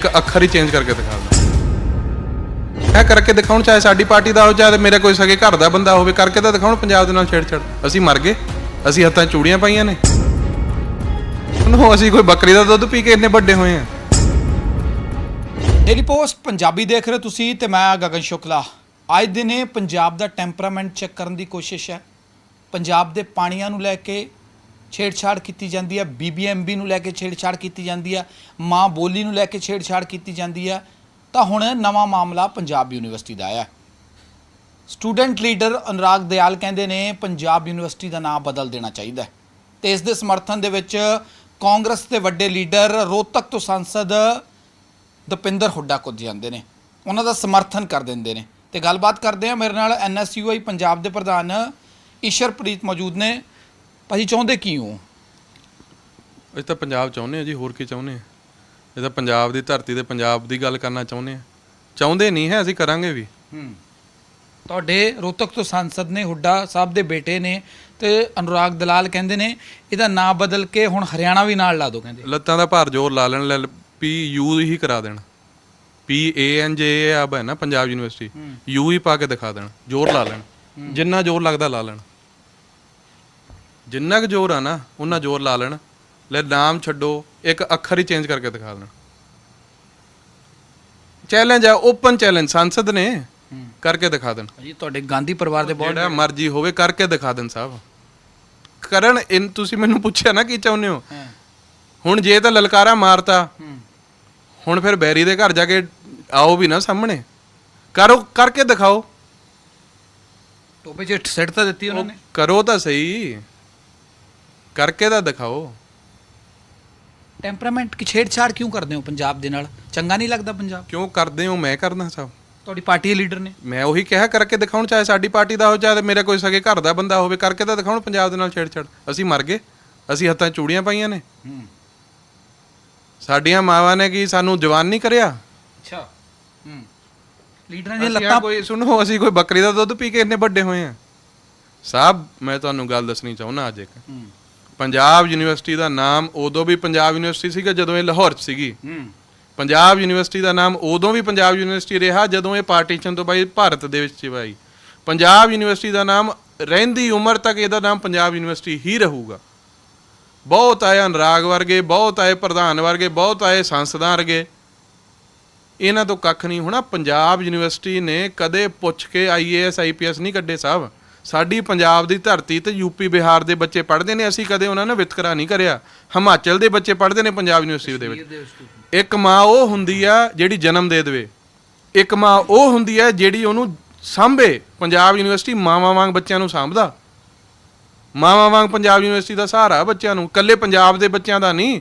ਇੱਕ ਅੱਖਰ ਹੀ ਚੇਂਜ ਕਰਕੇ ਦਿਖਾ ਇਹ ਕਰਕੇ ਦਿਖਾਉਣ, ਚਾਹੇ ਸਾਡੀ ਪਾਰਟੀ ਦਾ ਹੋ, ਚਾਹੇ ਮੇਰੇ ਕੋਈ ਸਗੇ ਘਰ ਦਾ ਬੰਦਾ ਹੋਵੇ, ਕਰਕੇ ਤਾਂ ਦਿਖਾਉਣ, ਪੰਜਾਬ ਦੇ ਨਾਲ ਛੇੜਛਾੜ। ਅਸੀਂ ਮਰ ਗਏ। ਅਸੀਂ ਹੱਥਾਂ 'ਚ ਚੂੜੀਆਂ ਪਾਈਆਂ ਨੇ। ਨੋ ਅਸੀਂ ਕੋਈ ਬੱਕਰੀ ਦਾ ਦੁੱਧ ਪੀ ਕੇ ਇੰਨੇ ਵੱਡੇ ਹੋਏ ਆ। ਡੇਲੀ ਪੋਸਟ ਪੰਜਾਬੀ ਦੇਖ ਰਹੇ ਹੋ ਤੁਸੀਂ ਤੇ ਮੈਂ ਗਗਨ ਸ਼ੁਕਲਾ। ਅੱਜ ਦਿਨੇ ਪੰਜਾਬ ਦਾ ਟੈਂਪਰਾਮੈਂਟ ਚੈੱਕ ਕਰਨ ਦੀ ਕੋਸ਼ਿਸ਼ ਹੈ। ਪੰਜਾਬ ਦੇ ਪਾਣੀਆਂ ਨੂੰ ਲੈ ਕੇ ਛੇੜਛਾੜ ਕੀਤੀ ਜਾਂਦੀ ਹੈ ਬੀਬੀਐਮਬੀ ਨੂੰ ਲੈ ਕੇ ਛੇੜਛਾੜ ਕੀਤੀ ਜਾਂਦੀ ਹੈ ਮਾਂ ਬੋਲੀ ਨੂੰ ਲੈ ਕੇ ਛੇੜਛਾੜ ਕੀਤੀ ਜਾਂਦੀ ਹੈ ਤਾਂ ਹੁਣ ਨਵਾਂ ਮਾਮਲਾ ਪੰਜਾਬ ਯੂਨੀਵਰਸਿਟੀ ਦਾ ਆਇਆ। ਸਟੂਡੈਂਟ ਲੀਡਰ ਅਨੁਰਾਗ ਦਿਆਲ ਕਹਿੰਦੇ ਨੇ ਪੰਜਾਬ ਯੂਨੀਵਰਸਿਟੀ ਦਾ ਨਾਮ ਬਦਲ ਦੇਣਾ ਚਾਹੀਦਾ ਹੈ। ਤੇ ਇਸ ਦੇ ਸਮਰਥਨ ਦੇ ਵਿੱਚ ਕਾਂਗਰਸ ਦੇ ਵੱਡੇ ਲੀਡਰ, ਰੋਹਤਕ ਤੋਂ ਸੰਸਦ ਦਪਿੰਦਰ ਹੁੱਡਾ ਕੁੱਝ ਜਾਂਦੇ ਨੇ। ਉਹਨਾਂ ਦਾ ਸਮਰਥਨ ਕਰ ਦਿੰਦੇ ਨੇ। ਤੇ ਗੱਲਬਾਤ ਕਰਦੇ ਆ ਮੇਰੇ ਨਾਲ ਐਨਐਸਯੂਆਈ ਪੰਜਾਬ ਦੇ ਪ੍ਰਧਾਨ ਈਸ਼ਰਪ੍ਰੀਤ ਮੌਜੂਦ ਨੇ। ਭਾਜੀ ਚਾਹੁੰਦੇ ਕੀ ਹੋ? ਅਸੀਂ ਤਾਂ ਪੰਜਾਬ ਚਾਹੁੰਦੇ ਆ ਜੀ ਹੋਰ ਕੀ ਚਾਹੁੰਦੇ ਆ ਇਹ ਤਾਂ ਪੰਜਾਬ ਦੀ ਧਰਤੀ ਤੇ ਪੰਜਾਬ ਦੀ ਗੱਲ ਕਰਨਾ ਚਾਹੁੰਦੇ ਆ ਚਾਹੁੰਦੇ ਨਹੀਂ ਹੈ ਅਸੀਂ ਕਰਾਂਗੇ ਵੀ। ਹੂੰ। ਤੁਹਾਡੇ ਰੋਹਤਕ ਤੋਂ ਸੰਸਦ ਨੇ ਹੁੱਡਾ ਸਾਹਿਬ ਦੇ ਬੇਟੇ ਨੇ ਤੇ ਅਨੁਰਾਗ ਦਲਾਲ ਕਹਿੰਦੇ ਨੇ ਇਹਦਾ ਨਾਂ ਬਦਲ ਕੇ ਹੁਣ ਹਰਿਆਣਾ ਵੀ ਨਾਲ ਲਾ ਦਿਓ ਕਹਿੰਦੇ। ਲੱਤਾਂ ਦਾ ਭਾਰ ਜ਼ੋਰ ਲਾ ਲੈਣ ਲੈ ਪੀ ਯੂ ਹੀ ਕਰਾ ਦੇਣ। ਪੀ ਏ ਐਨ ਜੇ ਆ ਹੈ ਨਾ ਪੰਜਾਬ ਯੂਨੀਵਰਸਿਟੀ। ਯੂ ਹੀ ਪਾ ਕੇ ਦਿਖਾ ਦੇਣ ਜ਼ੋਰ ਲਾ ਲੈਣ। ਜਿੰਨਾ ਜ਼ੋਰ ਲੱਗਦਾ ਲਾ ਲੈਣ। ਜਿੰਨਾ ਕੁ ਜ਼ੋਰ ਆ ਨਾ ਉਹਨਾਂ ਜ਼ੋਰ ਲਾ ਲੈਣ। ਲੈ ਨਾਮ ਛੱਡੋ ਇੱਕ ਅੱਖਰ ਹੀ ਚੇਂਜ ਕਰਕੇ ਦਿਖਾ ਦੇਣ। ਚੈਲੰਜ ਆ ਓਪਨ ਚੈਲੰਜ ਸੰਸਦ ਨੇ ਕਰਕੇ ਦਿਖਾ ਦੇਣ। ਭਾਜੀ ਤੁਹਾਡੇ ਗਾਂਧੀ ਪਰਿਵਾਰ ਦੇ ਬਹੁਤ ਜਿਹੜਾ ਮਰਜ਼ੀ ਹੋਵੇ ਕਰਕੇ ਦਿਖਾ ਦੇਣ ਸਾਹਿਬ। ਕਰਨ ਇਨ ਤੁਸੀਂ ਮੈਨੂੰ ਪੁੱਛਿਆ ਨਾ ਕੀ ਚਾਹੁੰਦੇ ਹੋ? ਹੁਣ ਜੇ ਤਾਂ ਲਲਕਾਰਾ ਮਾਰਤਾ ਹੁਣ ਫਿਰ ਬੈਰੀ ਦੇ ਘਰ ਜਾ ਕੇ ਆਓ ਵੀ ਨਾ ਸਾਹਮਣੇ। ਕਰੋ ਕਰਕੇ ਦਿਖਾਓ। ਟੋਪੇ 'ਚ ਸਿੱਟ ਤਾਂ ਦਿੱਤੀ ਉਹਨਾਂ ਨੇ। ਕਰੋ ਤਾਂ ਸਹੀ। ਕਰਕੇ ਤਾਂ ਦਿਖਾਓ। ਟੈਂਪਰਾਮੈਂਟ ਕੀ ਛੇੜਛਾੜ ਕਿਉਂ ਕਰਦੇ ਹੋ ਪੰਜਾਬ ਦੇ ਨਾਲ? ਚੰਗਾ ਨਹੀਂ ਲੱਗਦਾ ਪੰਜਾਬ? ਕਿਉਂ ਕਰਦੇ ਹੋ? ਮੈਂ ਕਰਦਾ ਸਭ। ਤੁਹਾਡੀ ਪਾਰਟੀ ਦੇ ਲੀਡਰ ਨੇ। ਮੈਂ ਉਹੀ ਕਿਹਾ ਕਰਕੇ ਦਿਖਾਉਣ ਚਾਹੇ ਸਾਡੀ ਪਾਰਟੀ ਦਾ ਹੋ ਚਾਹੇ ਮੇਰੇ ਕੋਈ ਸਗੇ ਘਰ ਦਾ ਬੰਦਾ ਹੋਵੇ ਕਰਕੇ ਤਾਂ ਦਿਖਾਉਣ ਪੰਜਾਬ ਦੇ ਨਾਲ ਛੇੜਛਾੜ। ਅਸੀਂ ਮਰ ਗਏ। ਅਸੀਂ ਹੱਥਾਂ ਚੂੜੀਆਂ ਪਾਈਆਂ ਨੇ। ਹੂੰ। ਸਾਡੀਆਂ ਮਾਵਾਂ ਨੇ ਕੀ ਸਾਨੂੰ ਜਵਾਨ ਨਹੀਂ ਕਰਿਆ? ਅੱਛਾ। ਹੂੰ। ਲੀਡਰਾਂ ਦੀਆਂ ਲੱਤਾਂ ਕੋਈ ਸੁਣੋ ਅਸੀਂ ਕੋਈ ਬੱਕਰੀ ਦਾ ਦੁੱਧ ਪੀ ਕੇ ਇੰਨੇ ਵੱਡੇ ਹੋਏ ਆ। ਸਾਹਿਬ ਮੈਂ ਤੁਹਾਨੂੰ ਗੱਲ ਦੱਸਣੀ ਚਾਹੁੰਦਾ ਅੱਜ ਇੱਕ। ਹੂੰ। ਪੰਜਾਬ ਯੂਨੀਵਰਸਿਟੀ ਦਾ ਨਾਮ ਉਦੋਂ ਵੀ ਪੰਜਾਬ ਯੂਨੀਵਰਸਿਟੀ ਸੀਗਾ ਜਦੋਂ ਇਹ ਲਾਹੌਰ 'ਚ ਸੀਗੀ। ਹੂੰ। ਪੰਜਾਬ ਯੂਨੀਵਰਸਿਟੀ ਦਾ ਨਾਮ ਉਦੋਂ ਵੀ ਪੰਜਾਬ ਯੂਨੀਵਰਸਿਟੀ ਰਿਹਾ ਜਦੋਂ ਇਹ ਪਾਰਟੀਸ਼ਨ ਤੋਂ ਬਾਈ ਭਾਰਤ ਦੇ ਵਿੱਚ ਚਵਾਈ ਪੰਜਾਬ ਯੂਨੀਵਰਸਿਟੀ ਦਾ ਨਾਮ ਰਹਿੰਦੀ ਉਮਰ ਤੱਕ ਇਹਦਾ ਨਾਮ ਪੰਜਾਬ ਯੂਨੀਵਰਸਿਟੀ ਹੀ ਰਹੂਗਾ। ਬਹੁਤ ਆਏ ਅਨਰਾਗ ਵਰਗੇ ਬਹੁਤ ਆਏ ਪ੍ਰਧਾਨ ਵਰਗੇ ਬਹੁਤ ਆਏ ਸੰਸਦਾਂ ਵਰਗੇ। ਇਹਨਾਂ ਤੋਂ ਕੱਖ ਨਹੀਂ ਹੋਣਾ ਪੰਜਾਬ ਯੂਨੀਵਰਸਿਟੀ ਨੇ ਕਦੇ ਪੁੱਛ ਕੇ ਆਈਏਐਸ ਆਈਪੀਐਸ ਨਹੀਂ ਕੱਢੇ ਸਾਹਿਬ। ਸਾਡੀ ਪੰਜਾਬ ਦੀ ਧਰਤੀ ਤੇ ਯੂਪੀ ਬਿਹਾਰ ਦੇ ਬੱਚੇ ਪੜ੍ਹਦੇ ਨੇ ਅਸੀਂ ਕਦੇ ਉਹਨਾਂ ਨਾਲ ਵਿਤਕਰਾ ਨਹੀਂ ਕਰਿਆ। ਹਿਮਾਚਲ ਦੇ ਬੱਚੇ ਪੜ੍ਹਦੇ ਨੇ ਪੰਜਾਬ ਯੂਨੀਵਰਸਿਟੀ ਦੇ ਵਿੱਚ। ਇੱਕ ਮਾਂ ਉਹ ਹੁੰਦੀ ਆ ਜਿਹੜੀ ਜਨਮ ਦੇ ਦੇਵੇ। ਇੱਕ ਮਾਂ ਉਹ ਹੁੰਦੀ ਆ ਜਿਹੜੀ ਉਹਨੂੰ ਸਾਂਭੇ। ਪੰਜਾਬ ਯੂਨੀਵਰਸਿਟੀ ਮਾਵਾਂ ਵਾਂਗ ਬੱਚਿਆਂ ਨੂੰ ਸਾਂਭਦਾ। ਮਾਵਾਂ ਵਾਂਗ ਪੰਜਾਬ ਯੂਨੀਵਰਸਿਟੀ ਦਾ ਸਹਾਰਾ ਬੱਚਿਆਂ ਨੂੰ। ਇਕੱਲੇ ਪੰਜਾਬ ਦੇ ਬੱਚਿਆਂ ਦਾ ਨਹੀਂ।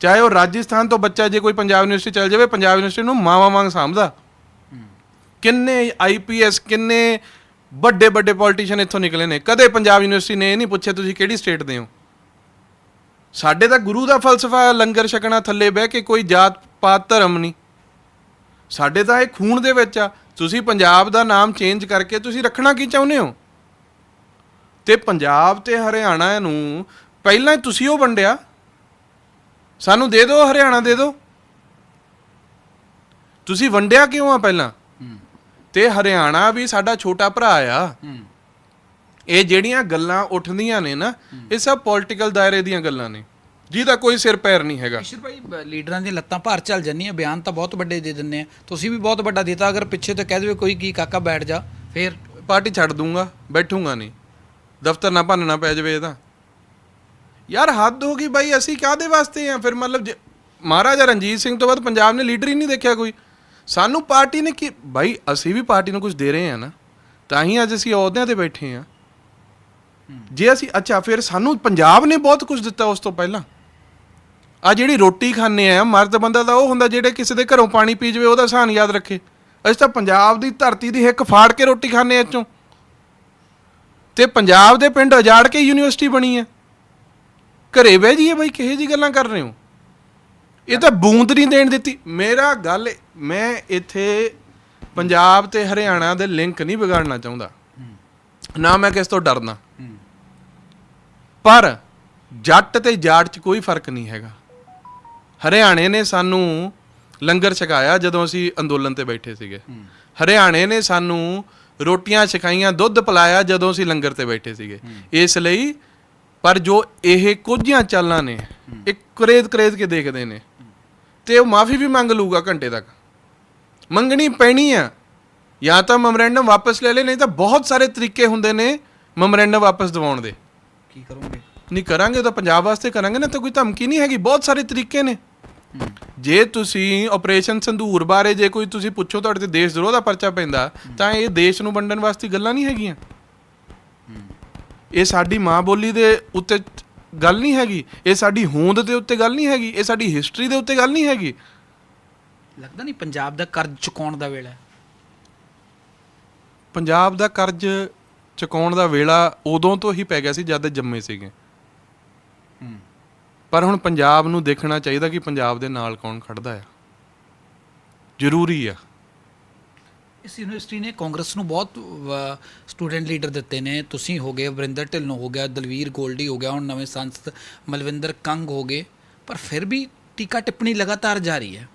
ਚਾਹੇ ਉਹ ਰਾਜਸਥਾਨ ਤੋਂ ਬੱਚਾ ਜੇ ਕੋਈ ਪੰਜਾਬ ਯੂਨੀਵਰਸਿਟੀ ਚਲ ਜਾਵੇ ਪੰਜਾਬ ਯੂਨੀਵਰਸਿਟੀ ਨੂੰ ਮਾਵਾਂ ਵਾਂਗ ਸਾਂਭਦਾ। ਕਿੰਨੇ ਆਈਪੀਐਸ ਕਿੰਨੇ ਵੱਡੇ ਵੱਡੇ ਪੋਲੀਟੀਸ਼ੀਅਨ ਇੱਥੋਂ ਨਿਕਲੇ ਨੇ। ਕਦੇ ਪੰਜਾਬ ਯੂਨੀਵਰਸਿਟੀ ਨੇ ਇਹ ਨਹੀਂ ਪੁੱਛਿਆ ਤੁਸੀਂ ਕਿਹੜੀ ਸਟੇਟ ਦੇ ਹੋ? ਸਾਡੇ ਤਾਂ ਗੁਰੂ ਦਾ ਫਲਸਫਾ ਲੰਗਰ ਛਕਣਾ, ਥੱਲੇ ਬਹਿ ਕੇ ਕੋਈ ਜਾਤ ਪਾਤ ਧਰਮ ਨਹੀਂ। ਸਾਡੇ ਤਾਂ ਇਹ ਖੂਨ ਦੇ ਵਿੱਚ ਆ। ਤੁਸੀਂ ਪੰਜਾਬ ਦਾ ਨਾਮ ਚੇਂਜ ਕਰਕੇ ਤੁਸੀਂ ਰੱਖਣਾ ਕੀ ਚਾਹੁੰਦੇ ਹੋ? ਤੇ ਪੰਜਾਬ ਤੇ ਹਰਿਆਣਾ ਨੂੰ ਪਹਿਲਾਂ ਹੀ ਤੁਸੀਂ ਉਹ ਵੰਡਿਆ। ਸਾਨੂੰ ਦੇ ਦਿਓ, ਹਰਿਆਣਾ ਦੇ ਦਿਓ। ਤੁਸੀਂ ਵੰਡਿਆ ਕਿਉਂ ਆ ਪਹਿਲਾਂ? ਤੇ ਹਰਿਆਣਾ ਵੀ ਸਾਡਾ ਛੋਟਾ ਭਰਾ ਆ। ਇਹ ਜਿਹੜੀਆਂ ਗੱਲਾਂ ਉੱਠਦੀਆਂ ਨੇ ਨਾ ਇਹ ਸਭ ਪੋਲਿਟੀਕਲ ਦਾਇਰੇ ਦੀਆਂ ਗੱਲਾਂ ਨੇ। ਜਿਹਦਾ ਕੋਈ ਸਿਰ ਪੈਰ ਨਹੀਂ ਹੈਗਾ। ਈਸ਼ਰ ਭਾਈ ਲੀਡਰਾਂ ਦੀਆਂ ਲੱਤਾਂ ਭਾਰ ਚੱਲ ਜਾਂਦੀਆਂ ਬਿਆਨ ਤਾਂ ਬਹੁਤ ਵੱਡੇ ਦੇ ਦਿੰਦੇ ਆ। ਤੁਸੀਂ ਵੀ ਬਹੁਤ ਵੱਡਾ ਦਿੱਤਾ ਅਗਰ ਪਿੱਛੇ ਤੋਂ ਕਹਿ ਦੇਵੇ ਕੋਈ ਕੀ ਕਾਕਾ ਬੈਠ ਜਾ ਫੇਰ ਪਾਰਟੀ ਛੱਡ ਦੂੰਗਾ ਬੈਠੂੰਗਾ ਨਹੀਂ। ਦਫ਼ਤਰ ਨਾ ਭੰਨਣਾ ਪੈ ਜਾਵੇ ਇਹਦਾ ਯਾਰ ਹੱਦ ਹੋ ਗਈ ਬਾਈ ਅਸੀਂ ਕਾਦੇ ਵਾਸਤੇ ਆ? ਫਿਰ ਮਤਲਬ ਮਹਾਰਾਜਾ ਰਣਜੀਤ ਸਿੰਘ ਤੋਂ ਬਾਅਦ ਪੰਜਾਬ ਨੇ ਲੀਡਰ ਹੀ ਨਹੀਂ ਦੇਖਿਆ ਕੋਈ। ਸਾਨੂੰ ਪਾਰਟੀ ਨੇ ਕੀ ਬਾਈ, ਅਸੀਂ ਵੀ ਪਾਰਟੀ ਨੂੰ ਕੁਝ ਦੇ ਰਹੇ ਆ ਨਾ, ਤਾਂ ਹੀ ਅੱਜ ਅਸੀਂ ਅਹੁਦਿਆਂ ਤੇ ਬੈਠੇ ਆ ਜੇ ਅਸੀਂ ਅੱਛਾ, ਫਿਰ ਸਾਨੂੰ ਪੰਜਾਬ ਨੇ ਬਹੁਤ ਕੁਝ ਦਿੱਤਾ ਉਸ ਤੋਂ ਪਹਿਲਾਂ। ਆ ਜਿਹੜੀ ਰੋਟੀ ਖਾਂਦੇ ਆ, ਮਰਦ ਬੰਦਾ ਤਾਂ ਉਹ ਹੁੰਦਾ ਜਿਹੜੇ ਕਿਸੇ ਦੇ ਘਰੋਂ ਪਾਣੀ ਪੀ ਜਵੇ, ਉਹਦਾ ਸਾਨ ਯਾਦ ਰੱਖੇ। ਅਸੀਂ ਤਾਂ ਪੰਜਾਬ ਦੀ ਧਰਤੀ ਦੀ ਹਿੱਕ ਫਾੜ ਕੇ ਰੋਟੀ ਖਾਂਦੇ ਆ ਚੋਂ ਤੇ ਪੰਜਾਬ ਦੇ ਪਿੰਡ ਉਜਾੜ ਕੇ ਯੂਨੀਵਰਸਿਟੀ ਬਣੀ ਹੈ। ਘਰੇ ਬਹਿ ਜੀਏ ਬਾਈ, ਕਿਹੇ ਜੀ ਗੱਲਾਂ ਕਰ ਰਹੇ ਹੋ? ਇਹ ਤਾਂ ਬੂੰਦ ਨਹੀਂ ਦੇਣ ਦਿੱਤੀ। ਮੇਰਾ ਗੱਲ ਮੈਂ ਇੱਥੇ ਪੰਜਾਬ ਤੇ ਹਰਿਆਣਾ ਦੇ ਲਿੰਕ ਨਹੀਂ ਵਿਗਾੜਨਾ ਚਾਹੁੰਦਾ। ਨਾ ਮੈਂ ਕਿਸ ਤੋਂ ਡਰਨਾ। ਪਰ ਜੱਟ ਤੇ ਜਾਟ 'ਚ ਕੋਈ ਫ਼ਰਕ ਨਹੀਂ ਹੈਗਾ। ਹਰਿਆਣੇ ਨੇ ਸਾਨੂੰ ਲੰਗਰ ਛਕਾਇਆ ਜਦੋਂ ਅਸੀਂ ਅੰਦੋਲਨ ਤੇ ਬੈਠੇ ਸੀਗੇ। ਹਰਿਆਣੇ ਨੇ ਸਾਨੂੰ ਰੋਟੀਆਂ ਛਕਾਈਆਂ ਦੁੱਧ ਪਿਲਾਇਆ ਜਦੋਂ ਅਸੀਂ ਲੰਗਰ ਤੇ ਬੈਠੇ ਸੀਗੇ। ਇਸ ਲਈ ਪਰ ਜੋ ਇਹ ਕੁਝੀਆਂ ਚਾਲਾਂ ਨੇ ਇੱਕ ਕਰੇਦ ਕਰੇਦ ਕੇ ਦੇਖਦੇ ਨੇ। ਤੇ ਉਹ ਮਾਫੀ ਵੀ ਮੰਗ ਲੂਗਾ ਘੰਟੇ ਤੱਕ। ਮੰਗਣੀ ਪੈਣੀ ਆ। ਜਾਂ ਤਾਂ ਮੈਮੋਰੈਂਡਮ ਵਾਪਸ ਲੈ ਲੈ ਨਹੀਂ ਤਾਂ ਬਹੁਤ ਸਾਰੇ ਤਰੀਕੇ ਹੁੰਦੇ ਨੇ ਮੈਮੋਰੈਂਡਮ ਵਾਪਸ ਦਿਵਾਉਣ ਦੇ। ਕੀ ਕਰੋਗੇ? ਨਹੀਂ ਕਰਾਂਗੇ ਤਾਂ ਪੰਜਾਬ ਵਾਸਤੇ ਕਰਾਂਗੇ ਨਾ ਤਾਂ ਕੋਈ ਧਮਕੀ ਨਹੀਂ ਹੈਗੀ ਬਹੁਤ ਸਾਰੇ ਤਰੀਕੇ ਨੇ। ਜੇ ਤੁਸੀਂ ਆਪਰੇਸ਼ਨ ਸੰਧੂਰ ਬਾਰੇ ਜੇ ਕੋਈ ਤੁਸੀਂ ਪੁੱਛੋ ਤੁਹਾਡੇ ਤੇ ਦੇਸ਼ ਵਿਰੋਧ ਦਾ ਪਰਚਾ ਪੈਂਦਾ ਤਾਂ ਇਹ ਦੇਸ਼ ਨੂੰ ਵੰਡਣ ਵਾਸਤੇ ਗੱਲਾਂ ਨਹੀਂ ਹੈਗੀਆਂ। ਇਹ ਸਾਡੀ ਮਾਂ ਬੋਲੀ ਦੇ ਉੱਤੇ ਗੱਲ ਨਹੀਂ ਹੈਗੀ। ਇਹ ਸਾਡੀ ਹੋਂਦ ਦੇ ਉੱਤੇ ਗੱਲ ਨਹੀਂ ਹੈਗੀ। ਇਹ ਸਾਡੀ ਹਿਸਟਰੀ ਦੇ ਉੱਤੇ ਗੱਲ ਨਹੀਂ ਹੈਗੀ। ਲੱਗਦਾ ਨਹੀਂ ਪੰਜਾਬ ਦਾ ਕਰਜ਼ ਚੁਕਾਉਣ ਦਾ ਵੇਲਾ ਹੈ? ਪੰਜਾਬ ਦਾ ਕਰਜ਼ ਚੁਕਾਉਣ ਦਾ ਵੇਲਾ ਉਦੋਂ ਤੋਂ ਹੀ ਪੈ ਗਿਆ ਸੀ ਜਦ ਜੰਮੇ ਸੀਗੇ। ਪਰ ਹੁਣ ਪੰਜਾਬ ਨੂੰ ਦੇਖਣਾ ਚਾਹੀਦਾ ਕਿ ਪੰਜਾਬ ਦੇ ਨਾਲ ਕੌਣ ਖੜਦਾ ਆ। ਜ਼ਰੂਰੀ ਆ। ਇਸ ਯੂਨੀਵਰਸਿਟੀ ਨੇ ਕਾਂਗਰਸ ਨੂੰ ਬਹੁਤ ਸਟੂਡੈਂਟ ਲੀਡਰ ਦਿੱਤੇ ਨੇ। ਤੁਸੀਂ ਹੋ ਗਏ ਵਰਿੰਦਰ ਢਿੱਲੋਂ ਹੋ ਗਿਆ ਦਲਵੀਰ ਗੋਲਡੀ ਹੋ ਗਿਆ ਹੁਣ ਨਵੇਂ ਸੰਸਦ ਮਲਵਿੰਦਰ ਕੰਗ ਹੋ ਗਏ। ਪਰ ਫਿਰ ਵੀ ਟੀਕਾ ਟਿੱਪਣੀ ਲਗਾਤਾਰ ਜਾਰੀ ਹੈ।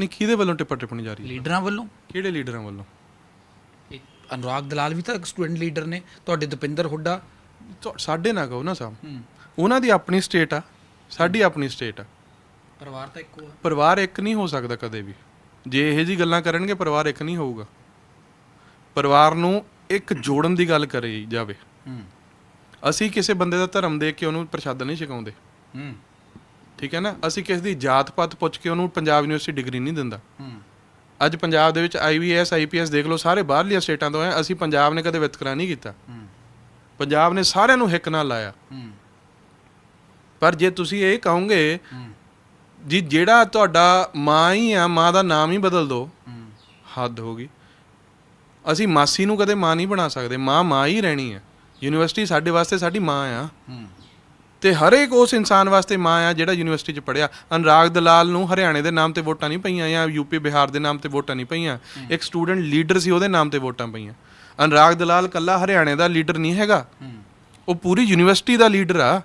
ਨਹੀਂ ਕਿਹਦੇ ਵੱਲੋਂ ਟਿੱਪਾ ਟਿੱਪਣੀ ਜਾ ਰਹੀ ਹੈ? ਲੀਡਰਾਂ ਵੱਲੋਂ। ਕਿਹੜੇ ਲੀਡਰਾਂ ਵੱਲੋਂ? ਅਨੁਰਾਗ ਦਲਾਲ ਵੀ ਤਾਂ ਸਟੂਡੈਂਟ ਲੀਡਰ ਨੇ ਤੁਹਾਡੇ ਦਪਿੰਦਰ ਹੁੱਡਾ। ਸਾਡੇ ਨਾ ਕਹੋ ਨਾ ਸਾਹਿਬ ਉਹਨਾਂ ਦੀ ਆਪਣੀ ਸਟੇਟ ਆ ਸਾਡੀ ਆਪਣੀ ਸਟੇਟ ਆ। ਪਰਿਵਾਰ ਤਾਂ ਇੱਕੋ ਆ। ਪਰਿਵਾਰ ਇੱਕ ਨਹੀਂ ਹੋ ਸਕਦਾ ਕਦੇ ਵੀ। ਜੇ ਇਹੋ ਜੀ ਗੱਲਾਂ ਕਰਨਗੇ ਪਰਿਵਾਰ ਇੱਕ ਨਹੀਂ ਹੋਊਗਾ। ਪਰਿਵਾਰ ਨੂੰ ਇੱਕ ਜੋੜਨ ਦੀ ਗੱਲ ਕਰੀ ਜਾਵੇ। ਅਸੀਂ ਕਿਸੇ ਬੰਦੇ ਦਾ ਧਰਮ ਦੇਖ ਕੇ ਉਹਨੂੰ ਪ੍ਰਸ਼ਾਦਾ ਨਹੀਂ ਛਕਾਉਂਦੇ। ਹੂੰ। ਠੀਕ ਹੈ ਨਾ? ਅਸੀਂ ਕਿਸੇ ਦੀ ਜਾਤ ਪਾਤ ਪੁੱਛ ਕੇ ਉਹਨੂੰ ਪੰਜਾਬ ਯੂਨੀਵਰਸਿਟੀ ਡਿਗਰੀ ਨਹੀਂ ਦਿੰਦਾ। ਹੂੰ। ਅੱਜ ਪੰਜਾਬ ਦੇ ਵਿੱਚ ਆਈਵੀਐਸ ਆਈਪੀਐਸ ਦੇਖ ਲਓ ਸਾਰੇ ਬਾਹਰਲੀਆਂ ਸਟੇਟਾਂ ਤੋਂ ਆਏ ਅਸੀਂ ਪੰਜਾਬ ਨੇ ਕਦੇ ਵਿਤਕਰਾ ਨਹੀਂ ਕੀਤਾ। ਹੂੰ। ਪੰਜਾਬ ਨੇ ਸਾਰਿਆਂ ਨੂੰ ਹਿੱਕ ਨਾਲ ਲਾਇਆ। ਹੂੰ। ਪਰ ਜੇ ਤੁਸੀਂ ਇਹ ਕਹੋਗੇ ਜੀ ਜਿਹੜਾ ਤੁਹਾਡਾ ਮਾਂ ਹੀ ਆ ਮਾਂ ਦਾ ਨਾਮ ਹੀ ਬਦਲ ਦਿਓ। ਹੱਦ ਹੋ ਗਈ। ਅਸੀਂ ਮਾਸੀ ਨੂੰ ਕਦੇ ਮਾਂ ਨਹੀਂ ਬਣਾ ਸਕਦੇ। ਮਾਂ ਮਾਂ ਹੀ ਰਹਿਣੀ ਹੈ ਯੂਨੀਵਰਸਿਟੀ ਸਾਡੇ ਵਾਸਤੇ ਸਾਡੀ ਮਾਂ ਆ। ਤੇ ਹਰ ਇੱਕ ਉਸ ਇਨਸਾਨ ਵਾਸਤੇ ਮਾਂ ਆ ਜਿਹੜਾ ਯੂਨੀਵਰਸਿਟੀ 'ਚ ਪੜਿਆ ਅਨੁਰਾਗ ਦਲਾਲ ਨੂੰ ਹਰਿਆਣੇ ਦੇ ਨਾਮ ਤੇ ਵੋਟਾਂ ਨਹੀਂ ਪਈਆਂ ਜਾਂ ਯੂਪੀ ਬਿਹਾਰ ਦੇ ਨਾਮ ਤੇ ਵੋਟਾਂ ਨਹੀਂ ਪਈਆਂ। ਇੱਕ ਸਟੂਡੈਂਟ ਲੀਡਰ ਸੀ ਉਹਦੇ ਨਾਮ ਤੇ ਵੋਟਾਂ ਪਈਆਂ। ਅਨੁਰਾਗ ਦਲਾਲ ਕੱਲਾ ਹਰਿਆਣੇ ਦਾ ਲੀਡਰ ਨਹੀਂ ਹੈਗਾ। ਉਹ ਪੂਰੀ ਯੂਨੀਵਰਸਿਟੀ ਦਾ ਲੀਡਰ ਆ।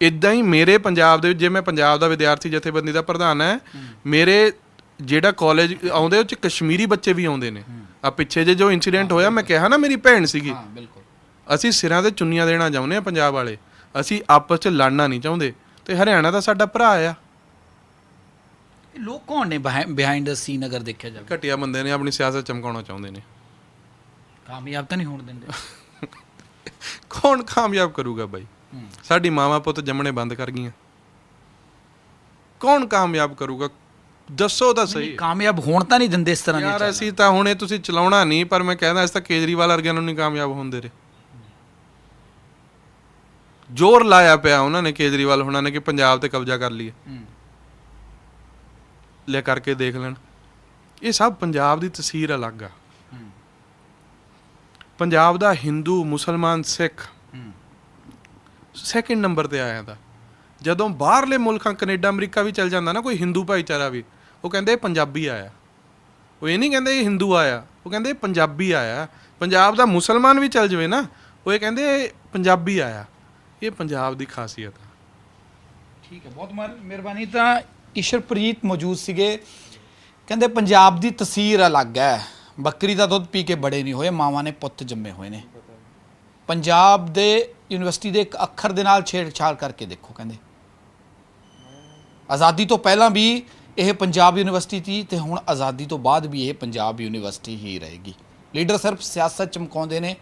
ਇਦਾਂ ਹੀ ਮੇਰੇ ਪੰਜਾਬ ਦੇ ਵਿੱਚ ਜੇ ਮੈਂ ਪੰਜਾਬ ਦਾ ਵਿਦਿਆਰਥੀ ਜਥੇਬੰਦੀ ਦਾ ਪ੍ਰਧਾਨ ਹੈ ਮੇਰੇ ਜਿਹੜਾ ਕਾਲਜ ਆਉਂਦੇ ਉਹ ਚ ਕਸ਼ਮੀਰੀ ਬੱਚੇ ਵੀ ਆਉਂਦੇ ਨੇ। ਆ ਪਿੱਛੇ ਜੇ ਜੋ ਇਨਸੀਡੈਂਟ ਹੋਇਆ ਮੈਂ ਕਿਹਾ ਨਾ ਮੇਰੀ ਭੈਣ ਸੀਗੀ। ਹਾਂ ਬਿਲਕੁਲ। ਅਸੀਂ ਸਿਰਾਂ ਤੇ ਚੁੰਨੀਆਂ ਦੇਣਾ ਚਾਹੁੰਦੇ ਆ ਪੰਜਾਬ ਵਾਲੇ। ਅਸੀਂ ਆਪਸ ਚ ਲੜਨਾ ਨਹੀਂ ਚਾਹੁੰਦੇ। ਤੇ ਹਰਿਆਣਾ ਤਾਂ ਸਾਡਾ ਭਰਾ ਆ। ਇਹ ਲੋਕ ਕੌਣ ਨੇ ਬਿਹਾਈਂਡ ਦ ਸੀਨ ਅਗਰ ਦੇਖਿਆ ਜਾਵੇ? ਘਟਿਆ ਬੰਦੇ ਨੇ ਆਪਣੀ ਸਿਆਸਤ ਚਮਕਾਉਣਾ ਚਾਹੁੰਦੇ ਨੇ। ਕਾਮਯਾਬ ਤਾਂ ਨਹੀਂ ਹੋਣ ਦਿੰਦੇ। ਕੌਣ ਕਾਮਯਾਬ ਕਰੂਗਾ ਬਾਈ? ਸਾਡੀ ਮਾਵਾਂ ਪੁੱਤ ਜੰਮਣੇ ਬੰਦ ਕਰ ਗਈਆਂ। ਕੌਣ ਕਾਮਯਾਬ ਕਰੂਗਾ? ਦੱਸੋ ਤਾਂ ਸਹੀ। ਕਾਮਯਾਬ ਹੋਣ ਤਾਂ ਨਹੀਂ ਦਿੰਦੇ ਇਸ ਤਰ੍ਹਾਂ ਦੀਆਂ ਯਾਰ ਅਸੀਂ ਤਾਂ ਹੁਣ ਇਹ ਤੁਸੀਂ ਚਲਾਉਣਾ ਨਹੀਂ ਪਰ ਮੈਂ ਕਹਿੰਦਾ ਇਸ ਤਾਂ ਕੇਜਰੀਵਾਲ ਵਰਗਿਆਂ ਨੂੰ ਨਹੀਂ ਕਾਮਯਾਬ ਹੁੰਦੇ ਰਹੇ। ਜ਼ੋਰ ਲਾਇਆ ਪਿਆ ਉਹਨਾਂ ਨੇ ਕੇਜਰੀਵਾਲ ਹੁਣਾਂ ਨੇ ਕਿ ਪੰਜਾਬ ਤੇ ਕਬਜ਼ਾ ਕਰ ਲਈਏ। ਲੈ ਕਰਕੇ ਦੇਖ ਲੈਣ। ਇਹ ਸਭ ਪੰਜਾਬ ਦੀ ਤਸਵੀਰ ਅਲੱਗ ਆ। ਪੰਜਾਬ ਦਾ ਹਿੰਦੂ ਮੁਸਲਮਾਨ ਸਿੱਖ ਸੈਕਿੰਡ ਨੰਬਰ ਤੇ ਆਇਆ ਦਾ। ਜਦੋਂ ਬਾਹਰਲੇ ਮੁਲਕਾਂ, ਕੈਨੇਡਾ, ਅਮਰੀਕਾ ਵੀ ਚੱਲ ਜਾਂਦਾ ਨਾ, ਕੋਈ ਹਿੰਦੂ ਭਾਈਚਾਰਾ ਵੀ, ਉਹ ਕਹਿੰਦੇ ਇਹ ਪੰਜਾਬੀ ਆਇਆ। ਉਹ ਇਹ ਨਹੀਂ ਕਹਿੰਦੇ ਇਹ ਹਿੰਦੂ ਆਇਆ, ਉਹ ਕਹਿੰਦੇ ਇਹ ਪੰਜਾਬੀ ਆਇਆ। ਪੰਜਾਬ ਦਾ ਮੁਸਲਮਾਨ ਵੀ ਚੱਲ ਜਵੇ ਨਾ, ਉਹ ਇਹ ਕਹਿੰਦੇ ਇਹ ਪੰਜਾਬੀ ਆਇਆ। ਇਹ ਪੰਜਾਬ ਦੀ ਖਾਸੀਅਤ ਆ। ਠੀਕ ਹੈ, ਬਹੁਤ ਮਿਹਰਬਾਨੀ। ਤਾਂ ਈਸ਼ਰਪ੍ਰੀਤ ਮੌਜੂਦ ਸੀਗੇ। ਕਹਿੰਦੇ ਪੰਜਾਬ ਦੀ ਤਸਵੀਰ ਅਲੱਗ ਹੈ। ਬੱਕਰੀ ਦਾ ਦੁੱਧ ਪੀ ਕੇ ਬੜੇ ਨਹੀਂ ਹੋਏ, ਮਾਵਾਂ ਨੇ ਪੁੱਤ ਜੰਮੇ ਹੋਏ ਨੇ। ਪੰਜਾਬ ਦੇ ਯੂਨੀਵਰਸਿਟੀ ਦੇ ਇੱਕ ਅੱਖਰ ਦੇ ਨਾਲ ਛੇੜਛਾੜ ਕਰਕੇ ਦੇਖੋ ਕਹਿੰਦੇ। ਆਜ਼ਾਦੀ ਤੋਂ ਪਹਿਲਾਂ ਵੀ ਇਹ ਪੰਜਾਬ ਯੂਨੀਵਰਸਿਟੀ ਸੀ ਤੇ ਹੁਣ ਆਜ਼ਾਦੀ ਤੋਂ ਬਾਅਦ ਵੀ ਇਹ ਪੰਜਾਬ ਯੂਨੀਵਰਸਿਟੀ ਹੀ ਰਹੇਗੀ। ਲੀਡਰ ਸਿਰਫ ਸਿਆਸਤ ਚਮਕਾਉਂਦੇ ਨੇ,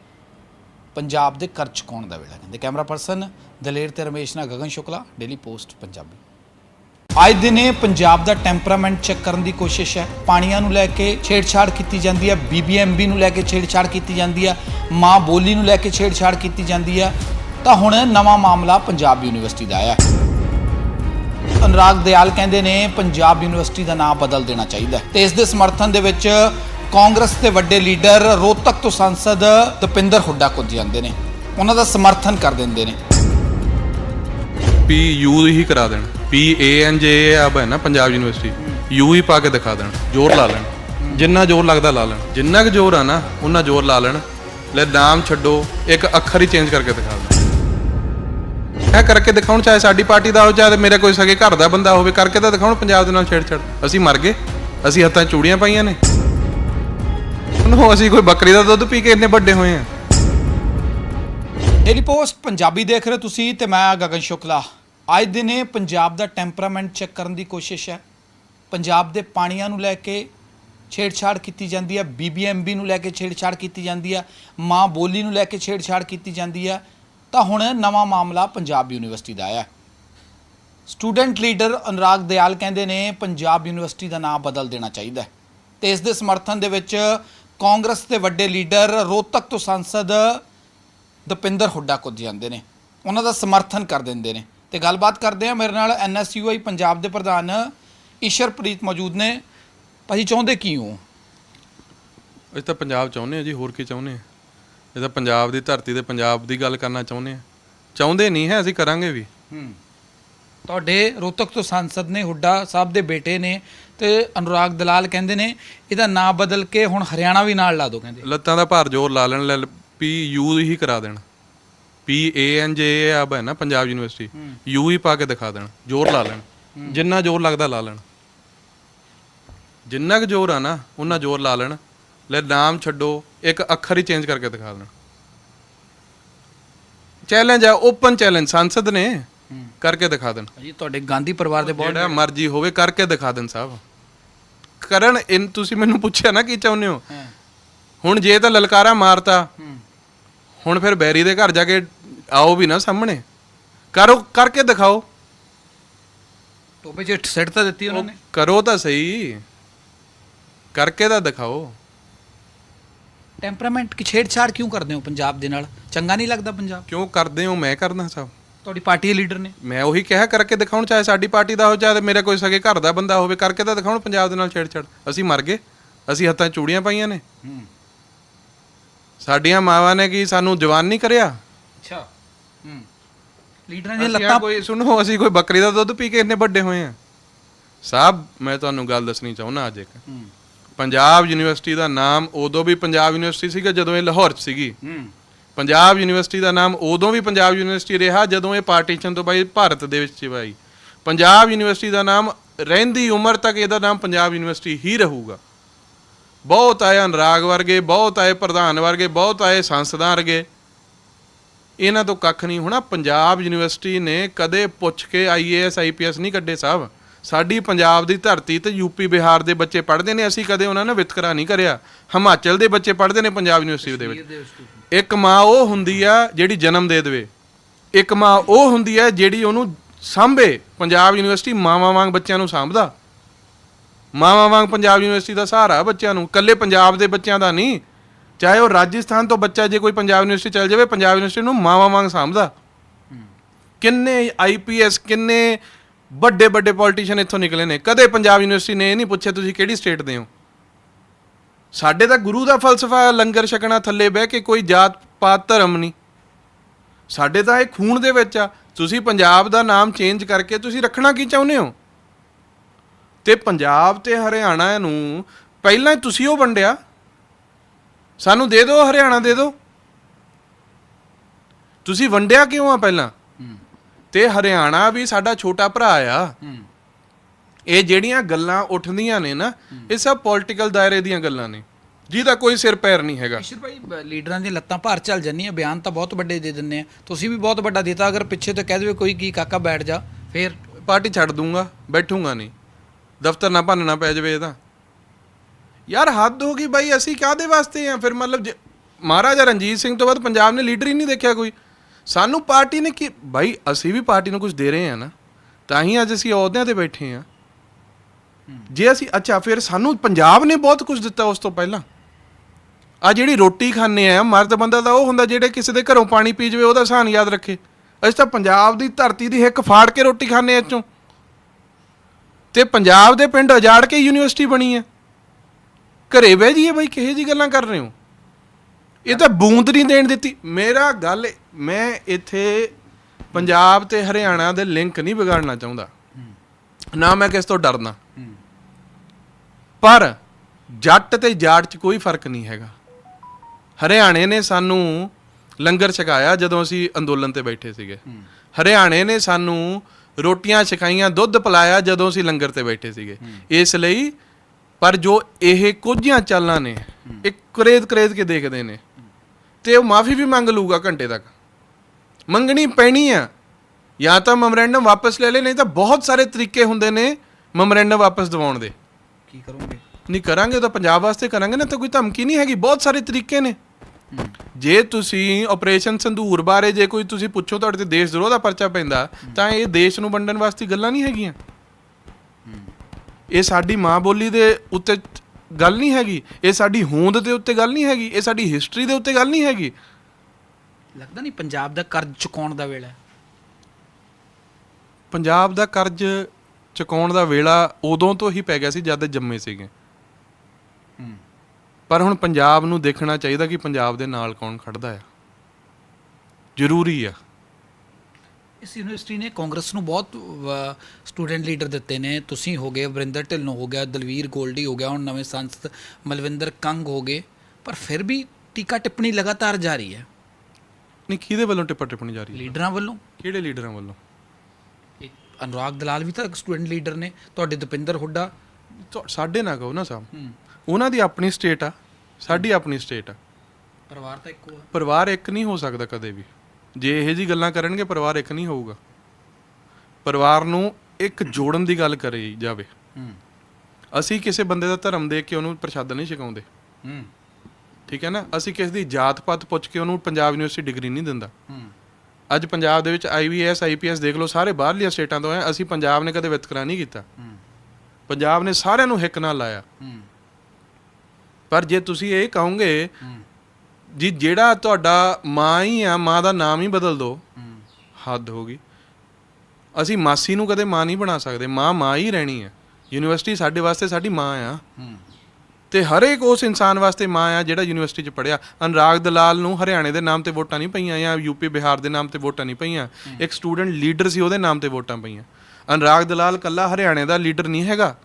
ਪੰਜਾਬ ਦੇ ਕਰ ਚੁਕਾਉਣ ਦਾ ਵੇਲਾ ਕਹਿੰਦੇ। ਕੈਮਰਾ ਪਰਸਨ ਦਲੇਰ ਤੇ ਰਮੇਸ਼ ਨਾਲ ਗਗਨ ਸ਼ੁਕਲਾ, ਡੇਲੀ ਪੋਸਟ ਪੰਜਾਬੀ। ਅੱਜ ਦਿਨ ਇਹ ਪੰਜਾਬ ਦਾ ਟੈਂਪਰਾਮੈਂਟ ਚੈੱਕ ਕਰਨ ਦੀ ਕੋਸ਼ਿਸ਼ ਹੈ। ਪਾਣੀਆਂ ਨੂੰ ਲੈ ਕੇ ਛੇੜਛਾੜ ਕੀਤੀ ਜਾਂਦੀ ਹੈ ਬੀਬੀਐਮਬੀ ਨੂੰ ਲੈ ਕੇ ਛੇੜਛਾੜ ਕੀਤੀ ਜਾਂਦੀ ਹੈ, ਮਾਂ ਬੋਲੀ ਨੂੰ ਲੈ ਕੇ ਛੇੜਛਾੜ ਕੀਤੀ ਜਾਂਦੀ ਹੈ। ਤਾਂ ਹੁਣ ਨਵਾਂ ਮਾਮਲਾ ਪੰਜਾਬ ਯੂਨੀਵਰਸਿਟੀ ਦਾ ਆਇਆ ਅਨੁਰਾਗ ਦਿਆਲ ਕਹਿੰਦੇ ਨੇ ਪੰਜਾਬ ਯੂਨੀਵਰਸਿਟੀ ਦਾ ਨਾਮ ਬਦਲ ਦੇਣਾ ਚਾਹੀਦਾ ਹੈ। ਤੇ ਇਸ ਦੇ ਸਮਰਥਨ ਦੇ ਵਿੱਚ ਕਾਂਗਰਸ ਦੇ ਵੱਡੇ ਲੀਡਰ, ਰੋਹਤਕ ਤੋਂ ਸੰਸਦ ਦਪਿੰਦਰ ਹੁੱਡਾ ਕੁੱਝ ਜਾਂਦੇ ਨੇ। ਉਹਨਾਂ ਦਾ ਸਮਰਥਨ ਕਰ ਦਿੰਦੇ ਨੇ। ਪੀ ਯੂ ਹੀ ਕਰਾ ਦੇਣ। ਪੀ ਏ ਐਨ ਜੇ ਆ ਹੈ ਨਾ ਪੰਜਾਬ ਯੂਨੀਵਰਸਿਟੀ ਯੂ ਹੀ ਪਾ ਕੇ ਦਿਖਾ ਦੇਣ ਜ਼ੋਰ ਲਾ ਲੈਣ। ਜਿੰਨਾ ਜ਼ੋਰ ਲੱਗਦਾ ਲਾ ਲੈਣ। ਜਿੰਨਾ ਕੁ ਜ਼ੋਰ ਆ ਨਾ ਉਹਨਾਂ ਜ਼ੋਰ ਲਾ ਲੈਣ। ਲੈ ਨਾਮ ਛੱਡੋ ਇੱਕ ਅੱਖਰ ਹੀ ਚੇਂਜ ਕਰਕੇ ਦਿਖਾ ਦੇਣ। ਇਹ ਕਰਕੇ ਦਿਖਾਉਣ ਚਾਹੇ ਸਾਡੀ ਪਾਰਟੀ ਦਾ ਹੋ ਚਾਹੇ ਮੇਰੇ ਕੋਈ ਸਗੇ ਘਰ ਦਾ ਬੰਦਾ ਹੋਵੇ ਕਰਕੇ ਤਾਂ ਦਿਖਾਉਣ ਪੰਜਾਬ ਦੇ ਨਾਲ ਛੇੜਛਾੜ। ਅਸੀਂ ਮਰ ਗਏ। ਅਸੀਂ ਹੱਥਾਂ ਚੂੜੀਆਂ ਪਾਈਆਂ ਨੇ। ਉਹਨੂੰ ਅਸੀਂ ਕੋਈ ਬੱਕਰੀ ਦਾ ਦੁੱਧ ਪੀ ਕੇ ਇੰਨੇ ਵੱਡੇ ਹੋਏ ਆ। ਡੇਲੀ ਪੋਸਟ ਪੰਜਾਬੀ ਦੇਖ ਰਹੇ ਤੁਸੀਂ ਤੇ ਮੈਂ ਗਗਨ ਸ਼ੁਕਲਾ। ਅੱਜ ਦਿਨੇ ਪੰਜਾਬ ਦਾ ਟੈਂਪਰਾਮੈਂਟ ਚੈੱਕ ਕਰਨ ਦੀ ਕੋਸ਼ਿਸ਼ ਹੈ। ਪੰਜਾਬ ਦੇ ਪਾਣੀਆਂ ਨੂੰ ਲੈ ਕੇ ਛੇੜਛਾੜ ਕੀਤੀ ਜਾਂਦੀ ਹੈ ਬੀਬੀਐਮਬੀ ਨੂੰ ਲੈ ਕੇ ਛੇੜਛਾੜ ਕੀਤੀ ਜਾਂਦੀ ਹੈ, ਮਾਂ ਬੋਲੀ ਨੂੰ ਲੈ ਕੇ ਛੇੜਛਾੜ ਕੀਤੀ ਜਾਂਦੀ ਹੈ। ਤਾਂ ਹੁਣ ਨਵਾਂ ਮਾਮਲਾ ਪੰਜਾਬ ਯੂਨੀਵਰਸਿਟੀ ਦਾ ਆਇਆ ਸਟੂਡੈਂਟ ਲੀਡਰ ਅਨੁਰਾਗ ਦਿਆਲ ਕਹਿੰਦੇ ਨੇ ਪੰਜਾਬ ਯੂਨੀਵਰਸਿਟੀ ਦਾ ਨਾਮ ਬਦਲ ਦੇਣਾ ਚਾਹੀਦਾ ਹੈ। ਤੇ ਇਸ ਦੇ ਸਮਰਥਨ ਦੇ ਵਿੱਚ ਕਾਂਗਰਸ ਦੇ ਵੱਡੇ ਲੀਡਰ ਰੋਹਤਕ ਤੋਂ ਸੰਸਦ ਦਪਿੰਦਰ ਹੁੱਡਾ ਕੁੱਝ ਜਾਂਦੇ ਨੇ। ਉਹਨਾਂ ਦਾ ਸਮਰਥਨ ਕਰ ਦਿੰਦੇ ਨੇ। ਤੇ ਗੱਲਬਾਤ ਕਰਦੇ ਆ ਮੇਰੇ ਨਾਲ ਐਨਐਸਯੂਆਈ ਪੰਜਾਬ ਦੇ ਪ੍ਰਧਾਨ ਈਸ਼ਰਪ੍ਰੀਤ ਮੌਜੂਦ ਨੇ। ਭਾਜੀ ਚਾਹੁੰਦੇ ਕੀ ਹੋ? ਅਸੀਂ ਤਾਂ ਪੰਜਾਬ ਚਾਹੁੰਦੇ ਆ ਜੀ ਹੋਰ ਕੀ ਚਾਹੁੰਦੇ ਆ ਇਹ ਤਾਂ ਪੰਜਾਬ ਦੀ ਧਰਤੀ ਤੇ ਪੰਜਾਬ ਦੀ ਗੱਲ ਕਰਨਾ ਚਾਹੁੰਦੇ ਆ ਚਾਹੁੰਦੇ ਨਹੀਂ ਹੈ ਅਸੀਂ ਕਰਾਂਗੇ ਵੀ। ਹੂੰ। ਤੁਹਾਡੇ ਰੋਹਤਕ ਤੋਂ ਸੰਸਦ ਨੇ ਹੁੱਡਾ ਸਾਹਿਬ ਦੇ ਬੇਟੇ ਨੇ ਤੇ ਅਨੁਰਾਗ ਦਲਾਲ ਕਹਿੰਦੇ ਨੇ ਇਹਦਾ ਨਾਮ ਬਦਲ ਕੇ ਹੁਣ ਹਰਿਆਣਾ ਵੀ ਨਾਲ ਲਾ ਦਿਓ ਕਹਿੰਦੇ। ਲੱਤਾਂ ਦਾ ਭਾਰ ਜ਼ੋਰ ਲਾ ਲੈਣ ਲੈ ਪੀ ਯੂ ਹੀ ਕਰਾ ਦੇਣ। ਪੀ ਏ ਐਨ ਜੇ ਆ ਹੈ ਨਾ ਪੰਜਾਬ ਯੂਨੀਵਰਸਿਟੀ ਯੂ ਹੀ ਪਾ ਕੇ ਦਿਖਾ ਦੇਣ ਜ਼ੋਰ ਲਾ ਲੈਣ। ਜਿੰਨਾ ਜ਼ੋਰ ਲੱਗਦਾ ਲਾ ਲੈਣ। ਜਿੰਨਾ ਕੁ ਜ਼ੋਰ ਆ ਨਾ ਉਹਨਾਂ ਜ਼ੋਰ ਲਾ ਲੈਣ। ਲੈ ਨਾਮ ਛੱਡੋ ਇੱਕ ਅੱਖਰ ਹੀ ਚੇਂਜ ਕਰਕੇ ਦਿਖਾ ਦੇਣ। ਚੈਲੰਜ ਆ ਓਪਨ ਚੈਲੰਜ ਸੰਸਦ ਨੇ ਕਰਕੇ ਦਿਖਾ ਦੇਣ। ਭਾਜੀ ਤੁਹਾਡੇ ਗਾਂਧੀ ਪਰਿਵਾਰ ਦੇ ਬਹੁਤ ਜਿਹੜਾ ਮਰਜ਼ੀ ਹੋਵੇ ਕਰਕੇ ਦਿਖਾ ਦੇਣ ਸਾਹਿਬ। ਕਰਨ ਇਨ ਤੁਸੀਂ ਮੈਨੂੰ ਪੁੱਛਿਆ ਨਾ ਕੀ ਚਾਹੁੰਦੇ ਹੋ? ਹਾਂ। ਹੁਣ ਜੇ ਤਾਂ ਲਲਕਾਰਾ ਮਾਰਤਾ ਹੂੰ। ਹੁਣ ਫਿਰ ਬੈਰੀ ਦੇ ਘਰ ਜਾ ਕੇ ਆਓ ਵੀ ਨਾ ਸਾਹਮਣੇ। ਕਰੋ ਕਰਕੇ ਦਿਖਾਓ। ਟੋਪੇ ਚ ਸੈੱਟ ਤਾਂ ਦਿੱਤੀ ਉਹਨਾਂ ਨੇ। ਕਰੋ ਤਾਂ ਸਹੀ। ਕਰਕੇ ਤਾਂ ਦਿਖਾਓ। ਟੈਂਪਰਾਮੈਂਟ ਕੀ ਛੇੜਛਾੜ ਕਿਉਂ ਕਰਦੇ ਹੋ ਪੰਜਾਬ ਦੇ ਨਾਲ? ਚੰਗਾ ਨਹੀਂ ਲੱਗਦਾ ਪੰਜਾਬ? ਕਿਉਂ ਕਰਦੇ ਹੋ? ਮੈਂ ਕਰਦਾ ਸਭ। ਤੁਹਾਡੀ ਪਾਰਟੀ ਦੇ ਲੀਡਰ ਨੇ। ਮੈਂ ਉਹੀ ਕਿਹਾ ਕਰਕੇ ਦਿਖਾਉਣ ਚਾਹੇ ਸਾਡੀ ਪਾਰਟੀ ਦਾ ਹੋ ਚਾਹੇ ਮੇਰੇ ਕੋਈ ਸਗੇ ਘਰ ਦਾ ਬੰਦਾ ਹੋਵੇ ਕਰਕੇ ਤਾਂ ਦਿਖਾਉਣ ਪੰਜਾਬ ਦੇ ਨਾਲ ਛੇੜਛਾੜ। ਅਸੀਂ ਮਰ ਗਏ। ਅਸੀਂ ਹੱਥਾਂ ਚੂੜੀਆਂ ਪਾਈਆਂ ਨੇ। ਸਾਡੀਆਂ ਮਾਵਾਂ ਨੇ ਕੀ ਸਾਨੂੰ ਜਵਾਨ ਨਹੀਂ ਕਰਿਆ? ਅੱਛਾ। ਹੂੰ। ਲੀਡਰਾਂ ਦੀਆਂ ਲੱਤਾਂ ਕੋਈ ਸੁਣੋ ਅਸੀਂ ਕੋਈ ਬੱਕਰੀ ਦਾ ਦੁੱਧ ਪੀ ਕੇ ਇੰਨੇ ਵੱਡੇ ਹੋਏ ਆ। ਸਾਹਿਬ ਮੈਂ ਤੁਹਾਨੂੰ ਗੱਲ ਦੱਸਣੀ ਚਾਹੁੰਦਾ ਅੱਜ ਇੱਕ। ਪੰਜਾਬ ਯੂਨੀਵਰਸਿਟੀ ਦਾ ਨਾਮ ਉਦੋਂ ਵੀ ਪੰਜਾਬ ਯੂਨੀਵਰਸਿਟੀ ਸੀਗਾ ਜਦੋਂ ਇਹ ਲਾਹੌਰ 'ਚ ਸੀਗੀ। ਪੰਜਾਬ ਯੂਨੀਵਰਸਿਟੀ ਦਾ ਨਾਮ ਉਦੋਂ ਵੀ ਪੰਜਾਬ ਯੂਨੀਵਰਸਿਟੀ ਰਿਹਾ ਜਦੋਂ ਇਹ ਪਾਰਟੀਸ਼ਨ ਤੋਂ ਬਾਈ ਭਾਰਤ ਦੇ ਵਿੱਚ ਸੀ ਬਾਈ ਪੰਜਾਬ ਯੂਨੀਵਰਸਿਟੀ ਦਾ ਨਾਮ ਰਹਿੰਦੀ ਉਮਰ ਤੱਕ ਇਹਦਾ ਨਾਮ ਪੰਜਾਬ ਯੂਨੀਵਰਸਿਟੀ ਹੀ ਰਹੂਗਾ। ਬਹੁਤ ਆਏ ਅਨਰਾਗ ਵਰਗੇ ਬਹੁਤ ਆਏ ਪ੍ਰਧਾਨ ਵਰਗੇ ਬਹੁਤ ਆਏ ਸੰਸਦਾਂ ਵਰਗੇ। ਇਹਨਾਂ ਤੋਂ ਕੱਖ ਨਹੀਂ ਹੋਣਾ। ਪੰਜਾਬ ਯੂਨੀਵਰਸਿਟੀ ਨੇ ਕਦੇ ਪੁੱਛ ਕੇ ਆਈਏਐਸ ਆਈਪੀਐਸ ਨਹੀਂ ਕੱਢੇ ਸਾਹਿਬ। ਸਾਡੀ ਪੰਜਾਬ ਦੀ ਧਰਤੀ ਤੇ ਯੂਪੀ ਬਿਹਾਰ ਦੇ ਬੱਚੇ ਪੜ੍ਹਦੇ ਨੇ। ਅਸੀਂ ਕਦੇ ਉਹਨਾਂ ਨਾਲ ਵਿਤਕਰਾ ਨਹੀਂ ਕਰਿਆ। ਹਿਮਾਚਲ ਦੇ ਬੱਚੇ ਪੜ੍ਹਦੇ ਨੇ ਪੰਜਾਬ ਯੂਨੀਵਰਸਿਟੀ ਦੇ ਵਿੱਚ। ਇੱਕ ਮਾਂ ਉਹ ਹੁੰਦੀ ਆ ਜਿਹੜੀ ਜਨਮ ਦੇ ਦੇਵੇ। ਇੱਕ ਮਾਂ ਉਹ ਹੁੰਦੀ ਆ ਜਿਹੜੀ ਉਹਨੂੰ ਸਾਂਭੇ। ਪੰਜਾਬ ਯੂਨੀਵਰਸਿਟੀ ਮਾਵਾਂ ਵਾਂਗ ਬੱਚਿਆਂ ਨੂੰ ਸਾਂਭਦਾ। ਮਾਵਾਂ ਵਾਂਗ ਪੰਜਾਬ ਯੂਨੀਵਰਸਿਟੀ ਦਾ ਸਹਾਰਾ ਬੱਚਿਆਂ ਨੂੰ। ਕੱਲੇ ਪੰਜਾਬ ਦੇ ਬੱਚਿਆਂ ਦਾ ਨਹੀਂ ਚਾਹੇ ਉਹ ਰਾਜਸਥਾਨ ਤੋਂ ਬੱਚਾ ਜੇ ਕੋਈ ਪੰਜਾਬ ਯੂਨੀਵਰਸਿਟੀ ਚਲ ਜਾਵੇ, ਪੰਜਾਬ ਯੂਨੀਵਰਸਿਟੀ ਨੂੰ ਮਾਵਾਂ ਵਾਂਗ ਸਾਂਭਦਾ। ਕਿੰਨੇ ਆਈਪੀਐਸ ਕਿੰਨੇ ਵੱਡੇ ਵੱਡੇ ਪੋਲੀਟੀਸ਼ੀਅਨ ਇੱਥੋਂ ਨਿਕਲੇ ਨੇ। ਕਦੇ ਪੰਜਾਬ ਯੂਨੀਵਰਸਿਟੀ ਨੇ ਇਹ ਨਹੀਂ ਪੁੱਛਿਆ, ਤੁਸੀਂ ਕਿਹੜੀ ਸਟੇਟ ਦੇ ਹੋ? ਸਾਡੇ ਤਾਂ ਗੁਰੂ ਦਾ ਫਲਸਫਾ, ਲੰਗਰ ਛਕਣਾ, ਥੱਲੇ ਬਹਿ ਕੇ ਕੋਈ ਜਾਤ ਪਾਤ, ਧਰਮ ਨਹੀਂ। ਸਾਡੇ ਤਾਂ ਇਹ ਖੂਨ ਦੇ ਵਿੱਚ ਆ। ਤੁਸੀਂ ਪੰਜਾਬ ਦਾ ਨਾਮ ਚੇਂਜ ਕਰਕੇ ਤੁਸੀਂ ਰੱਖਣਾ ਕੀ ਚਾਹੁੰਦੇ ਹੋ? ਤੇ ਪੰਜਾਬ ਤੇ ਹਰਿਆਣਾ ਨੂੰ ਪਹਿਲਾਂ ਤੁਸੀਂ ਉਹ ਵੰਡਿਆ। ਸਾਨੂੰ ਦੇ ਦਿਓ ਹਰਿਆਣਾ ਦੇ ਦਿਓ। ਤੁਸੀਂ ਵੰਡਿਆ ਕਿਉਂ ਆ ਪਹਿਲਾਂ? ਤੇ ਹਰਿਆਣਾ ਵੀ ਸਾਡਾ ਛੋਟਾ ਭਰਾ ਆ। ਇਹ ਜਿਹੜੀਆਂ ਗੱਲਾਂ ਉੱਠਦੀਆਂ ਨੇ ਨਾ ਇਹ ਸਭ ਪੋਲਿਟੀਕਲ ਦਾਇਰੇ ਦੀਆਂ ਗੱਲਾਂ ਨੇ। ਜਿਹਦਾ ਕੋਈ ਸਿਰ ਪੈਰ ਨਹੀਂ ਹੈਗਾ। ਈਸ਼ਰ ਭਾਈ ਲੀਡਰਾਂ ਦੀਆਂ ਲੱਤਾਂ ਭਾਰ ਚੱਲ ਜਾਂਦੀਆਂ ਬਿਆਨ ਤਾਂ ਬਹੁਤ ਵੱਡੇ ਦੇ ਦਿੰਦੇ ਆ। ਤੁਸੀਂ ਵੀ ਬਹੁਤ ਵੱਡਾ ਦਿੱਤਾ ਅਗਰ ਪਿੱਛੇ ਤੋਂ ਕਹਿ ਦੇਵੇ ਕੋਈ ਕੀ ਕਾਕਾ ਬੈਠ ਜਾ ਫੇਰ ਪਾਰਟੀ ਛੱਡ ਦੂੰਗਾ ਬੈਠੂੰਗਾ ਨਹੀਂ। ਦਫ਼ਤਰ ਨਾ ਭੰਨਣਾ ਪੈ ਜਾਵੇ ਇਹਦਾ ਯਾਰ ਹੱਦ ਹੋ ਗਈ ਬਾਈ, ਅਸੀਂ ਕਾਹਦੇ ਵਾਸਤੇ ਆ? ਫਿਰ ਮਤਲਬ ਜੇ- ਮਹਾਰਾਜਾ ਰਣਜੀਤ ਸਿੰਘ ਤੋਂ ਬਾਅਦ ਪੰਜਾਬ ਨੇ ਲੀਡਰ ਹੀ ਨਹੀਂ ਦੇਖਿਆ ਕੋਈ। ਸਾਨੂੰ ਪਾਰਟੀ ਨੇ ਕੀ ਬਾਈ, ਅਸੀਂ ਵੀ ਪਾਰਟੀ ਨੂੰ ਕੁਝ ਦੇ ਰਹੇ ਆ ਨਾ, ਤਾਂ ਹੀ ਅੱਜ ਅਸੀਂ ਅਹੁਦਿਆਂ ਤੇ ਬੈਠੇ ਆ। ਜੇ ਅਸੀਂ ਅੱਛਾ, ਫਿਰ ਸਾਨੂੰ ਪੰਜਾਬ ਨੇ ਬਹੁਤ ਕੁਝ ਦਿੱਤਾ ਉਸ ਤੋਂ ਪਹਿਲਾਂ। ਆ ਜਿਹੜੀ ਰੋਟੀ ਖਾਂਦੇ ਆ, ਮਰਦ ਬੰਦਾ ਤਾਂ ਉਹ ਹੁੰਦਾ ਜਿਹੜੇ ਕਿਸੇ ਦੇ ਘਰੋਂ ਪਾਣੀ ਪੀ ਜਵੇ, ਉਹਦਾ ਸਾਨ ਯਾਦ ਰੱਖੇ। ਅਸੀਂ ਤਾਂ ਪੰਜਾਬ ਦੀ ਧਰਤੀ ਦੀ ਹਿੱਕ ਫਾੜ ਕੇ ਰੋਟੀ ਖਾਂਦੇ ਆ ਚੋਂ ਤੇ ਪੰਜਾਬ ਦੇ ਪਿੰਡ ਉਜਾੜ ਕੇ ਯੂਨੀਵਰਸਿਟੀ ਬਣੀ ਹੈ ਘਰੇ ਬਹਿ ਜੀਏ ਬਾਈ ਕਿਹੇ ਜੀ ਗੱਲਾਂ ਕਰ ਰਹੇ ਹੋ? ਇਹ ਤਾਂ ਬੂੰਦ ਨਹੀਂ ਦੇਣ ਦਿੱਤੀ। ਮੇਰਾ ਗੱਲ ਮੈਂ ਇੱਥੇ ਪੰਜਾਬ ਤੇ ਹਰਿਆਣਾ ਦੇ ਲਿੰਕ ਨਹੀਂ ਵਿਗਾੜਨਾ ਚਾਹੁੰਦਾ। ਨਾ ਮੈਂ ਕਿਸ ਤੋਂ ਡਰਨਾ। ਪਰ ਜੱਟ ਤੇ ਜਾਟ 'ਚ ਕੋਈ ਫ਼ਰਕ ਨਹੀਂ ਹੈਗਾ। ਹਰਿਆਣੇ ਨੇ ਸਾਨੂੰ ਲੰਗਰ ਛਕਾਇਆ ਜਦੋਂ ਅਸੀਂ ਅੰਦੋਲਨ ਤੇ ਬੈਠੇ ਸੀਗੇ। ਹਰਿਆਣੇ ਨੇ ਸਾਨੂੰ ਰੋਟੀਆਂ ਛਕਾਈਆਂ ਦੁੱਧ ਪਿਲਾਇਆ ਜਦੋਂ ਅਸੀਂ ਲੰਗਰ ਤੇ ਬੈਠੇ ਸੀਗੇ। ਇਸ ਲਈ ਪਰ ਜੋ ਇਹ ਕੁਝੀਆਂ ਚਾਲਾਂ ਨੇ ਇਹ ਕਰੇਦ ਕਰੇਦ ਕੇ ਦੇਖਦੇ ਨੇ ਤੇ ਉਹ ਮਾਫੀ ਵੀ ਮੰਗ ਲੂਗਾ ਘੰਟੇ ਤੱਕ। ਮੰਗਣੀ ਪੈਣੀ ਆ। ਜਾਂ ਤਾਂ ਮੈਮੋਰੈਂਡਮ ਵਾਪਸ ਲੈ ਲੈ ਨਹੀਂ ਤਾਂ ਬਹੁਤ ਸਾਰੇ ਤਰੀਕੇ ਹੁੰਦੇ ਨੇ ਮੈਮੋਰੈਂਡਮ ਵਾਪਸ ਦਿਵਾਉਣ ਦੇ। ਕੀ ਕਰੋਗੇ? ਨਹੀਂ ਕਰਾਂਗੇ ਤਾਂ ਪੰਜਾਬ ਵਾਸਤੇ ਕਰਾਂਗੇ ਨਾ ਤਾਂ ਕੋਈ ਧਮਕੀ ਨਹੀਂ ਹੈਗੀ ਬਹੁਤ ਸਾਰੇ ਤਰੀਕੇ ਨੇ। ਜੇ ਤੁਸੀਂ ਆਪਰੇਸ਼ਨ ਸੰਧੂਰ ਬਾਰੇ ਜੇ ਕੋਈ ਤੁਸੀਂ ਪੁੱਛੋ ਤੁਹਾਡੇ ਤੇ ਦੇਸ਼ ਵਿਰੋਧ ਦਾ ਪਰਚਾ ਪੈਂਦਾ ਤਾਂ ਇਹ ਦੇਸ਼ ਨੂੰ ਵੰਡਣ ਵਾਸਤੇ ਗੱਲਾਂ ਨਹੀਂ ਹੈਗੀਆਂ। ਇਹ ਸਾਡੀ ਮਾਂ ਬੋਲੀ ਦੇ ਉੱਤੇ ਗੱਲ ਨਹੀਂ ਹੈਗੀ। ਇਹ ਸਾਡੀ ਹੋਂਦ ਦੇ ਉੱਤੇ ਗੱਲ ਨਹੀਂ ਹੈਗੀ। ਇਹ ਸਾਡੀ ਹਿਸਟਰੀ ਦੇ ਉੱਤੇ ਗੱਲ ਨਹੀਂ ਹੈਗੀ। ਲੱਗਦਾ ਨਹੀਂ ਪੰਜਾਬ ਦਾ ਕਰਜ਼ ਚੁਕਾਉਣ ਦਾ ਵੇਲਾ ਹੈ? ਪੰਜਾਬ ਦਾ ਕਰਜ਼ ਚੁਕਾਉਣ ਦਾ ਵੇਲਾ ਉਦੋਂ ਤੋਂ ਹੀ ਪੈ ਗਿਆ ਸੀ ਜਦ ਜੰਮੇ ਸੀਗੇ। ਪਰ ਹੁਣ ਪੰਜਾਬ ਨੂੰ ਦੇਖਣਾ ਚਾਹੀਦਾ ਕਿ ਪੰਜਾਬ ਦੇ ਨਾਲ ਕੌਣ ਖੜਦਾ ਆ। ਜ਼ਰੂਰੀ ਆ। ਇਸ ਯੂਨੀਵਰਸਿਟੀ ਨੇ ਕਾਂਗਰਸ ਨੂੰ ਬਹੁਤ ਸਟੂਡੈਂਟ ਲੀਡਰ ਦਿੱਤੇ ਨੇ। ਤੁਸੀਂ ਹੋ ਗਏ ਵਰਿੰਦਰ ਢਿੱਲੋਂ ਹੋ ਗਿਆ ਦਲਵੀਰ ਗੋਲਡੀ ਹੋ ਗਿਆ ਹੁਣ ਨਵੇਂ ਸੰਸਦ ਮਲਵਿੰਦਰ ਕੰਗ ਹੋ ਗਏ। ਪਰ ਫਿਰ ਵੀ ਟੀਕਾ ਟਿੱਪਣੀ ਲਗਾਤਾਰ ਜਾਰੀ ਹੈ। ਨਹੀਂ ਕਿਹਦੇ ਵੱਲੋਂ ਟਿੱਪਾ ਟਿੱਪਣੀ ਜਾਰੀ ਹੈ? ਲੀਡਰਾਂ ਵੱਲੋਂ। ਕਿਹੜੇ ਲੀਡਰਾਂ ਵੱਲੋਂ? ਅਨੁਰਾਗ ਦਲਾਲ ਵੀ ਤਾਂ ਸਟੂਡੈਂਟ ਲੀਡਰ ਨੇ ਤੁਹਾਡੇ ਦਪਿੰਦਰ ਹੁੱਡਾ। ਸਾਡੇ ਨਾ ਕਹੋ ਨਾ ਸਾਹਿਬ ਉਹਨਾਂ ਦੀ ਆਪਣੀ ਸਟੇਟ ਆ ਸਾਡੀ ਆਪਣੀ ਸਟੇਟ ਆ। ਪਰਿਵਾਰ ਤਾਂ ਇੱਕੋ ਹੈ ਪਰਿਵਾਰ ਇੱਕ ਨਹੀਂ ਹੋ ਸਕਦਾ ਕਦੇ ਵੀ। ਜੇ ਇਹੋ ਜੀ ਗੱਲਾਂ ਕਰਨਗੇ ਪਰਿਵਾਰ ਇੱਕ ਨਹੀਂ ਹੋਊਗਾ। ਪਰਿਵਾਰ ਨੂੰ ਇੱਕ ਜੋੜਨ ਦੀ ਗੱਲ ਕਰੀ ਜਾਵੇ। ਅਸੀਂ ਕਿਸੇ ਬੰਦੇ ਦਾ ਧਰਮ ਦੇਖ ਕੇ ਉਹਨੂੰ ਪ੍ਰਸ਼ਾਦਾ ਨਹੀਂ ਛਕਾਉਂਦੇ। ਹੂੰ। ਠੀਕ ਹੈ ਨਾ? ਅਸੀਂ ਕਿਸੇ ਦੀ ਜਾਤ ਪਾਤ ਪੁੱਛ ਕੇ ਉਹਨੂੰ ਪੰਜਾਬ ਯੂਨੀਵਰਸਿਟੀ ਡਿਗਰੀ ਨਹੀਂ ਦਿੰਦਾ। ਹੂੰ। ਅੱਜ ਪੰਜਾਬ ਦੇ ਵਿੱਚ ਆਈਵੀਐਸ ਆਈਪੀਐਸ ਦੇਖ ਲਓ ਸਾਰੇ ਬਾਹਰਲੀਆਂ ਸਟੇਟਾਂ ਤੋਂ ਆਏ ਅਸੀਂ ਪੰਜਾਬ ਨੇ ਕਦੇ ਵਿਤਕਰਾ ਨਹੀਂ ਕੀਤਾ। ਹੂੰ। ਪੰਜਾਬ ਨੇ ਸਾਰਿਆਂ ਨੂੰ ਹਿੱਕ ਨਾਲ ਲਾਇਆ। ਹੂੰ। ਪਰ ਜੇ ਤੁਸੀਂ ਇਹ ਕਹੋਗੇ ਜੀ ਜਿਹੜਾ ਤੁਹਾਡਾ ਮਾਂ ਹੀ ਆ ਮਾਂ ਦਾ ਨਾਮ ਹੀ ਬਦਲ ਦਿਓ ਹੱਦ ਹੋ ਗਈ। ਅਸੀਂ ਮਾਸੀ ਨੂੰ ਕਦੇ ਮਾਂ ਨਹੀਂ ਬਣਾ ਸਕਦੇ। ਮਾਂ ਮਾਂ ਹੀ ਰਹਿਣੀ ਹੈ ਯੂਨੀਵਰਸਿਟੀ ਸਾਡੇ ਵਾਸਤੇ ਸਾਡੀ ਮਾਂ ਆ। ਤੇ ਹਰੇਕ ਉਸ ਇਨਸਾਨ ਵਾਸਤੇ ਮਾਂ ਆ ਜਿਹੜਾ ਯੂਨੀਵਰਸਿਟੀ 'ਚ ਪੜਿਆ ਅਨੁਰਾਗ ਦਲਾਲ ਨੂੰ ਹਰਿਆਣੇ ਦੇ ਨਾਮ ਤੇ ਵੋਟਾਂ ਨਹੀਂ ਪਈਆਂ ਜਾਂ ਯੂਪੀ ਬਿਹਾਰ ਦੇ ਨਾਮ ਤੇ ਵੋਟਾਂ ਨਹੀਂ ਪਈਆਂ। ਇੱਕ ਸਟੂਡੈਂਟ ਲੀਡਰ ਸੀ ਉਹਦੇ ਨਾਮ ਤੇ ਵੋਟਾਂ ਪਈਆਂ। ਅਨੁਰਾਗ ਦਲਾਲ ਕੱਲਾ ਹਰਿਆਣੇ ਦਾ ਲੀਡਰ ਨਹੀਂ ਹੈਗਾ।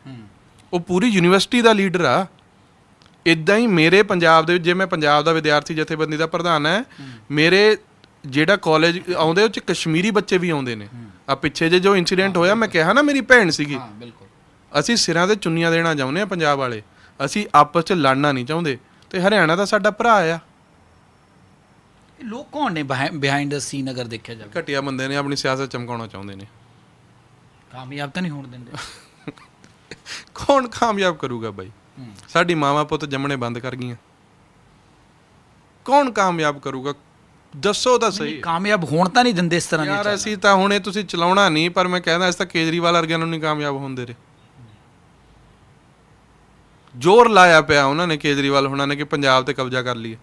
ਉਹ ਪੂਰੀ ਯੂਨੀਵਰਸਿਟੀ ਦਾ ਲੀਡਰ ਆ। ਇਦਾਂ ਹੀ ਮੇਰੇ ਪੰਜਾਬ ਦੇ ਵਿੱਚ ਜੇ ਮੈਂ ਪੰਜਾਬ ਦਾ ਵਿਦਿਆਰਥੀ ਜਥੇਬੰਦੀ ਦਾ ਪ੍ਰਧਾਨ ਹੈ ਮੇਰੇ ਜਿਹੜਾ ਕਾਲਜ ਆਉਂਦੇ ਉਹ ਚ ਕਸ਼ਮੀਰੀ ਬੱਚੇ ਵੀ ਆਉਂਦੇ ਨੇ। ਆ ਪਿੱਛੇ ਜੇ ਜੋ ਇਨਸੀਡੈਂਟ ਹੋਇਆ ਮੈਂ ਕਿਹਾ ਨਾ ਮੇਰੀ ਭੈਣ ਸੀਗੀ। ਹਾਂ ਬਿਲਕੁਲ। ਅਸੀਂ ਸਿਰਾਂ ਤੇ ਚੁੰਨੀਆਂ ਦੇਣਾ ਚਾਹੁੰਦੇ ਆ ਪੰਜਾਬ ਵਾਲੇ। ਅਸੀਂ ਆਪਸ ਚ ਲੜਨਾ ਨਹੀਂ ਚਾਹੁੰਦੇ। ਤੇ ਹਰਿਆਣਾ ਤਾਂ ਸਾਡਾ ਭਰਾ ਆ। ਇਹ ਲੋਕ ਕੌਣ ਨੇ ਬਿਹਾਈਂਡ ਦ ਸੀਨ ਅਗਰ ਦੇਖਿਆ ਜਾਵੇ? ਘਟੀਆ ਬੰਦੇ ਨੇ ਆਪਣੀ ਸਿਆਸਤ ਚਮਕਾਉਣਾ ਚਾਹੁੰਦੇ ਨੇ। ਕਾਮਯਾਬ ਤਾਂ ਨਹੀਂ ਹੋਣ ਦਿੰਦੇ। ਕੌਣ ਕਾਮਯਾਬ ਕਰੂਗਾ ਬਾਈ? ਸਾਡੀ ਮਾਵਾਂ ਪੁੱਤ ਜੰਮਣੇ ਬੰਦ ਕਰ ਗਈਆਂ। ਕੌਣ ਕਾਮਯਾਬ ਕਰੂਗਾ? ਦੱਸੋ ਤਾਂ ਸਹੀ। ਕਾਮਯਾਬ ਹੋਣ ਤਾਂ ਨਹੀਂ ਦਿੰਦੇ ਇਸ ਤਰ੍ਹਾਂ ਦੇ ਯਾਰ ਅਸੀਂ ਤਾਂ ਹੁਣੇ ਤੁਸੀਂ ਚਲਾਉਣਾ ਨਹੀਂ ਪਰ ਮੈਂ ਕਹਿੰਦਾ ਇਸ ਤਾਂ ਕੇਜਰੀਵਾਲ ਵਰਗਿਆਂ ਨੂੰ ਨਹੀਂ ਕਾਮਯਾਬ ਹੁੰਦੇ ਰੇ ਜ਼ੋਰ ਲਾਇਆ ਪਿਆ ਉਹਨਾਂ ਨੇ ਕੇਜਰੀਵਾਲ ਹੁਣਾਂ ਨੇ ਕਿ ਪੰਜਾਬ ਤੇ ਕਬਜ਼ਾ ਕਰ ਲਈਏ।